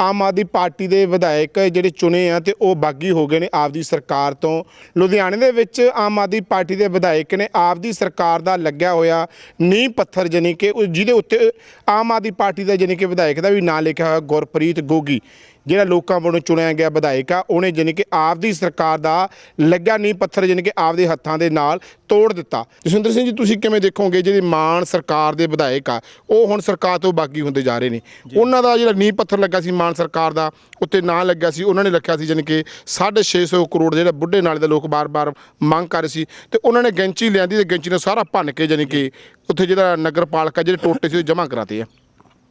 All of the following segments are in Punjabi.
ਆਮ ਆਦਮੀ ਪਾਰਟੀ ਦੇ ਵਿਧਾਇਕ ਜਿਹੜੇ ਚੁਣੇ ਆ ਤੇ ਉਹ ਬਾਗੀ ਹੋ ਗਏ ਨੇ ਆਪਦੀ ਸਰਕਾਰ ਤੋਂ। ਲੁਧਿਆਣੇ ਦੇ ਵਿੱਚ ਆਮ ਆਦਮੀ ਪਾਰਟੀ ਦੇ ਵਿਧਾਇਕ ਨੇ ਆਪਦੀ ਸਰਕਾਰ ਦਾ ਲੱਗਿਆ ਹੋਇਆ ਨੀਂਹ ਪੱਥਰ ਜਾਣੀ ਕਿ ਜਿਹਦੇ ਉੱਤੇ ਆਮ ਆਦਮੀ ਪਾਰਟੀ ਦਾ ਜਾਣੀ ਕਿ ਵਿਧਾਇਕ ਦਾ ਵੀ ਨਾਂ ਲਿਖਿਆ ਹੋਇਆ ਗੁਰਪ੍ਰੀਤ ਗੋਗੀ। ਜਿਹੜਾ ਲੋਕਾਂ ਵੱਲੋਂ ਚੁਣਿਆ ਗਿਆ ਵਿਧਾਇਕ ਆ ਉਹਨੇ ਜਾਣੀ ਕਿ ਆਪਦੀ ਸਰਕਾਰ ਦਾ ਲੱਗਾ ਨੀਂਹ ਪੱਥਰ ਜਾਣੀ ਕਿ ਆਪਦੇ ਹੱਥਾਂ ਦੇ ਨਾਲ ਤੋੜ ਦਿੱਤਾ। ਜਸਵਿੰਦਰ ਸਿੰਘ ਜੀ ਤੁਸੀਂ ਕਿਵੇਂ ਦੇਖੋਗੇ ਜਿਹੜੀ ਮਾਨ ਸਰਕਾਰ ਦੇ ਵਿਧਾਇਕ ਆ ਉਹ ਹੁਣ ਸਰਕਾਰ ਤੋਂ ਬਾਗੀ ਹੁੰਦੇ ਜਾ ਰਹੇ ਨੇ। ਉਹਨਾਂ ਦਾ ਜਿਹੜਾ ਨੀਂਹ ਪੱਥਰ ਲੱਗਾ ਸੀ ਮਾਨ ਸਰਕਾਰ ਦਾ ਉੱਤੇ ਨਾਂ ਲੱਗਾ ਸੀ ਉਹਨਾਂ ਨੇ ਲਿਖਿਆ ਸੀ ਜਾਣੀ ਕਿ 650 ਕਰੋੜ ਜਿਹੜਾ ਬੁੱਢੇ ਨਾਲੇ ਦਾ ਲੋਕ ਬਾਰ-ਬਾਰ ਮੰਗ ਕਰ ਰਹੇ ਸੀ। ਤੇ ਉਹਨਾਂ ਨੇ ਗੈਂਚੀ ਲਿਆਂਦੀ ਤੇ ਗੈਂਚੀ ਨੇ ਸਾਰਾ ਭੰਨ ਕੇ ਜਾਣੀ ਕਿ ਉੱਥੇ ਜਿਹੜਾ ਨਗਰ ਪਾਲਿਕਾ ਜਿਹੜੇ ਟੋਟੇ ਸੀ ਜਮ੍ਹਾਂ ਕਰਾਤੇ ਆ।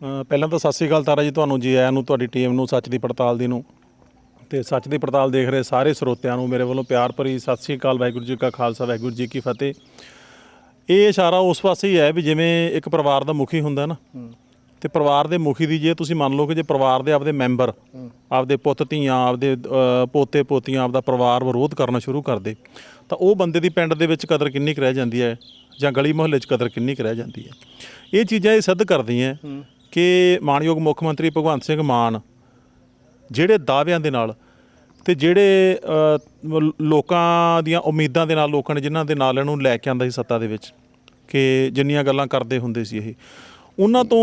ਪਹਿਲਾਂ ਤਾਂ ਸਤਿ ਸ੍ਰੀ ਅਕਾਲ ਤਾਰਾ ਜੀ ਤੁਹਾਨੂੰ, ਜੀ ਆਇਆਂ ਨੂੰ, ਤੁਹਾਡੀ ਟੀਮ ਨੂੰ, ਸੱਚ ਦੀ ਪੜਤਾਲ ਦੀ ਨੂੰ। ਤੇ ਸੱਚ ਦੀ ਪੜਤਾਲ ਦੇਖ ਰਹੇ ਸਾਰੇ ਸਰੋਤਿਆਂ ਨੂੰ, ਮੇਰੇ ਵੱਲੋਂ ਪਿਆਰ ਭਰੀ ਸਤਿ ਸ੍ਰੀ ਅਕਾਲ, ਵਾਹਿਗੁਰੂ ਜੀ ਕਾ ਖਾਲਸਾ, ਵਾਹਿਗੁਰੂ ਜੀ ਕੀ ਫਤਿਹ। ਇਹ ਇਸ਼ਾਰਾ ਉਸ ਪਾਸੇ ਹੀ ਹੈ ਵੀ ਜਿਵੇਂ ਇੱਕ ਪਰਿਵਾਰ ਦਾ ਮੁਖੀ ਹੁੰਦਾ ਨਾ, ਤੇ ਪਰਿਵਾਰ ਦੇ ਮੁਖੀ ਦੀ ਜੇ ਤੁਸੀਂ ਮੰਨ ਲਓ ਕਿ ਜੇ ਪਰਿਵਾਰ ਦੇ ਆਪਦੇ ਮੈਂਬਰ, ਆਪਦੇ ਪੁੱਤ, ਧੀਆਂ, ਆਪਦੇ ਪੋਤੇ, ਪੋਤੀਆਂ, ਆਪਦਾ ਪਰਿਵਾਰ ਵਿਰੋਧ ਕਰਨਾ ਸ਼ੁਰੂ ਕਰਦੇ ਤਾਂ ਉਹ ਬੰਦੇ ਦੀ ਪਿੰਡ ਦੇ ਵਿੱਚ ਕਦਰ ਕਿੰਨੀ ਕੁ ਰਹਿ ਜਾਂਦੀ ਹੈ ਜਾਂ ਗਲੀ ਮੁਹੱਲੇ 'ਚ ਕਦਰ ਕਿੰਨੀ ਕੁ ਰਹਿ ਜਾਂਦੀ ਹੈ। ਇਹ ਚੀਜ਼ਾਂ ਇਹ ਸਿੱਧ ਕਰਦੀਆਂ ਕਿ ਮਾਨਯੋਗ ਮੁੱਖ ਮੰਤਰੀ ਭਗਵੰਤ ਸਿੰਘ ਮਾਨ ਜਿਹੜੇ ਦਾਅਵਿਆਂ ਦੇ ਨਾਲ ਤੇ ਜਿਹੜੇ ਲੋਕਾਂ ਦੀਆਂ ਉਮੀਦਾਂ ਦੇ ਨਾਲ ਲੋਕਾਂ ਨੇ ਜਿਨ੍ਹਾਂ ਦੇ ਨਾਲ ਇਹਨੂੰ ਲੈ ਕੇ ਆਂਦਾ ਸੀ ਸੱਤਾ ਦੇ ਵਿੱਚ ਕਿ ਜਿੰਨੀਆਂ ਗੱਲਾਂ ਕਰਦੇ ਹੁੰਦੇ ਸੀ ਇਹ ਉਹਨਾਂ ਤੋਂ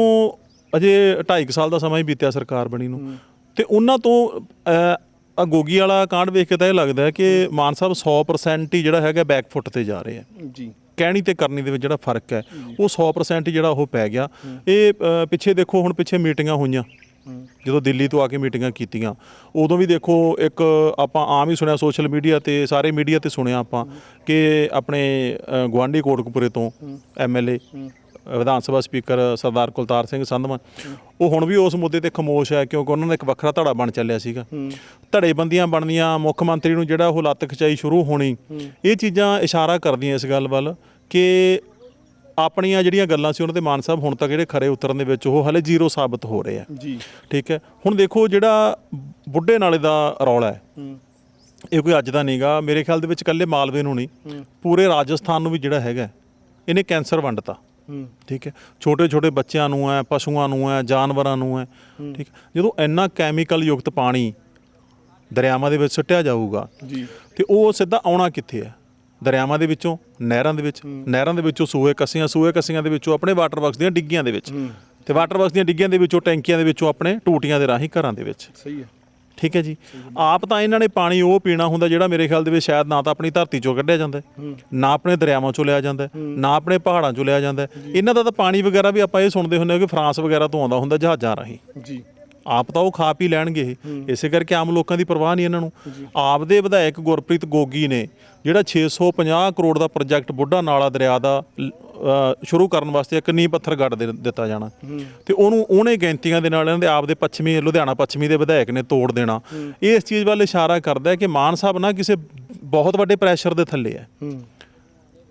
ਅਜੇ 2.5 ਸਾਲ ਦਾ ਸਮਾਂ ਹੀ ਬੀਤਿਆ ਸਰਕਾਰ ਬਣੀ ਨੂੰ ਤੇ ਉਹਨਾਂ ਤੋਂ ਅ, ਆ ਗੋਗੀ ਵਾਲਾ ਕਾਂਡ ਵੇਖ ਕੇ ਤਾਂ ਇਹ ਲੱਗਦਾ ਹੈ ਕਿ ਮਾਨ ਸਾਹਿਬ 100% ਹੀ ਜਿਹੜਾ ਹੈਗਾ ਬੈਕਫੁੱਟ ਤੇ ਜਾ ਰਹੇ ਆ। ਜੀ। ਕਹਿਣੀ ਤੇ ਕਰਨੀ ਦੇ ਵਿੱਚ ਜਿਹੜਾ ਫ਼ਰਕ ਹੈ ਉਹ 100% ਹੀ ਜਿਹੜਾ ਉਹ ਪੈ ਗਿਆ। ਇਹ ਅ, ਪਿੱਛੇ ਦੇਖੋ ਹੁਣ ਪਿੱਛੇ ਮੀਟਿੰਗਾਂ ਹੋਈਆਂ। ਜਦੋਂ ਦਿੱਲੀ ਤੋਂ ਆ ਕੇ ਮੀਟਿੰਗਾਂ ਕੀਤੀਆਂ ਉਦੋਂ ਵੀ ਦੇਖੋ ਇੱਕ ਆਪਾਂ ਆਮ ਹੀ ਸੁਣਿਆ ਸੋਸ਼ਲ ਮੀਡੀਆ ਤੇ ਸਾਰੇ ਮੀਡੀਆ ਤੇ ਸੁਣਿਆ ਆਪਾਂ ਕਿ ਆਪਣੇ ਅ, ਗੁਆਂਢੀ ਕੋਟਕਪੁਰੇ ਤੋਂ ਐਮਐਲਏ ਵਿਧਾਨ ਸਭਾ ਸਪੀਕਰ ਸਰਦਾਰ ਕੁਲਤਾਰ ਸਿੰਘ ਸੰਧਵਾਂ ਉਹ ਹੁਣ ਵੀ ਉਸ ਮੁੱਦੇ ਤੇ ਖਮੋਸ਼ ਹੈ ਕਿਉਂਕਿ ਉਹਨਾਂ ਦਾ ਇੱਕ ਵੱਖਰਾ ਧੜਾ ਬਣ ਚੱਲਿਆ ਸੀਗਾ। ਧੜੇਬੰਦੀਆਂ ਬਣਦੀਆਂ ਮੁੱਖ ਮੰਤਰੀ ਨੂੰ ਜਿਹੜਾ ਉਹ ਲੱਤ ਖਿਚਾਈ ਸ਼ੁਰੂ ਹੋਣੀ ਇਹ ਚੀਜ਼ਾਂ ਇਸ਼ਾਰਾ ਕਰਦੀਆਂ ਇਸ ਗੱਲ ਵੱਲ ਕਿ ਆਪਣੀਆਂ ਜਿਹੜੀਆਂ ਗੱਲਾਂ ਸੀ ਉਹਨਾਂ ਦੇ ਮਾਨ ਸਾਹਿਬ ਹੁਣ ਤੱਕ ਜਿਹੜੇ ਖਰੇ ਉਤਰਨ ਦੇ ਵਿੱਚ ਉਹ ਹਲੇ ਜ਼ੀਰੋ ਸਾਬਤ ਹੋ ਰਹੇ ਆ। ਜੀ। ਠੀਕ ਹੈ? ਹੁਣ ਦੇਖੋ ਜਿਹੜਾ ਬੁੱਢੇ ਨਾਲੇ ਦਾ ਰੌਲਾ ਹੈ ਇਹ ਕੋਈ ਅੱਜ ਦਾ ਨਹੀਂਗਾ ਮੇਰੇ ਖਿਆਲ ਦੇ ਵਿੱਚ ਇਕੱਲੇ ਮਾਲਵੇ ਨੂੰ ਨਹੀਂ ਪੂਰੇ ਰਾਜਸਥਾਨ ਨੂੰ ਵੀ ਜਿਹੜਾ ਹੈਗਾ ਇਹਨੇ ਕੈਂਸਰ ਵੰਡਤਾ। ਠੀਕ ਹੈ? ਛੋਟੇ ਛੋਟੇ ਬੱਚਿਆਂ ਨੂੰ ਹੈ ਪਸ਼ੂਆਂ ਨੂੰ ਹੈ ਜਾਨਵਰਾਂ ਨੂੰ ਹੈ ਠੀਕ ਜਦੋਂ ਇੰਨਾ ਕੈਮੀਕਲ ਯੁਕਤ ਪਾਣੀ ਦਰਿਆਵਾਂ ਦੇ ਵਿੱਚ ਸੁੱਟਿਆ ਜਾਊਗਾ ਜੀ। ਤੇ ਉਹ ਸਿੱਧਾ ਆਉਣਾ ਕਿੱਥੇ ਹੈ? ਦਰਿਆਵਾਂ ਦੇ ਵਿੱਚੋਂ ਨਹਿਰਾਂ ਦੇ ਵਿੱਚ ਨਹਿਰਾਂ ਦੇ ਵਿੱਚੋਂ ਸੂਏ ਕੱਸੀਆਂ ਸੂਏ ਕੱਸੀਆਂ ਦੇ ਵਿੱਚੋਂ ਆਪਣੇ ਵਾਟਰ ਵਰਕਸ ਦੀਆਂ ਡਿੱਗੀਆਂ ਦੇ ਵਿੱਚ। ਤੇ ਵਾਟਰ ਵਰਕਸ ਦੀਆਂ ਡਿੱਗੀਆਂ ਦੇ ਵਿੱਚੋਂ ਟੈਂਕੀਆਂ ਦੇ ਵਿੱਚੋਂ ਆਪਣੇ ਟੂਟੀਆਂ ਦੇ ਰਾਹੀਂ ਘਰਾਂ ਦੇ ਵਿੱਚ। ਸਹੀ ਹੈ। ਠੀਕ ਹੈ ਜੀ। ਆਪ ਤਾਂ ਇਹਨਾਂ ਨੇ ਪਾਣੀ ਉਹ ਪੀਣਾ ਹੁੰਦਾ ਜਿਹੜਾ ਮੇਰੇ ਖਿਆਲ ਦੇ ਵਿੱਚ ਸ਼ਾਇਦ ਨਾ ਤਾਂ ਆਪਣੀ ਧਰਤੀ ਚੋਂ ਕੱਢਿਆ ਜਾਂਦਾ ਨਾ ਆਪਣੇ ਦਰਿਆਵਾਂ ਚੋਂ ਲਿਆ ਜਾਂਦਾ ਨਾ ਆਪਣੇ ਪਹਾੜਾਂ ਚੋਂ ਲਿਆ ਜਾਂਦਾ। ਇਹਨਾਂ ਦਾ ਤਾਂ ਪਾਣੀ ਵਗੈਰਾ ਵੀ ਆਪਾਂ ਇਹ ਸੁਣਦੇ ਹੁੰਦੇ ਹਾਂ ਕਿ ਫਰਾਂਸ ਵਗੈਰਾ ਤੋਂ ਆਉਂਦਾ ਹੁੰਦਾ ਜਹਾਜ਼ਾਂ ਰਾਹੀਂ। ਜੀ। ਆਪ ਤਾਂ ਉਹ ਖਾ ਪੀ ਲੈਣਗੇ ਇਹ। ਇਸੇ ਕਰਕੇ ਆਮ ਲੋਕਾਂ ਦੀ ਪਰਵਾਹ ਨਹੀਂ ਇਹਨਾਂ ਨੂੰ। ਆਪ ਦੇ ਵਿਧਾਇਕ ਗੁਰਪ੍ਰੀਤ ਗੋਗੀ ਨੇ ਜਿਹੜਾ 650 ਕਰੋੜ ਦਾ ਪ੍ਰੋਜੈਕਟ ਬੁੱਢਾ ਨਾਲਾ ਦਰਿਆ ਦਾ ਲ- ਅ, ਸ਼ੁਰੂ ਕਰਨ ਵਾਸਤੇ ਇੱਕ ਨੀਂਹ ਪੱਥਰ ਗੱਡ ਦੇ ਦਿੱਤਾ ਜਾਣਾ। ਤੇ ਉਹਨੂੰ ਉਹਨੇ ਗਿਣਤੀਆਂ ਦੇ ਨਾਲ ਇਹਨਾਂ ਦੇ ਆਪ ਦੇ ਪੱਛਮੀ ਲੁਧਿਆਣਾ ਪੱਛਮੀ ਦੇ ਵਿਧਾਇਕ ਨੇ ਤੋੜ ਦੇਣਾ। ਇਹ ਇਸ ਚੀਜ਼ ਵੱਲ ਇਸ਼ਾਰਾ ਕਰਦਾ ਹੈ ਕਿ ਮਾਨ ਸਾਹਿਬ ਨਾ ਕਿਸੇ ਬਹੁਤ ਵੱਡੇ ਪ੍ਰੈਸ਼ਰ ਦੇ ਥੱਲੇ ਹੈ।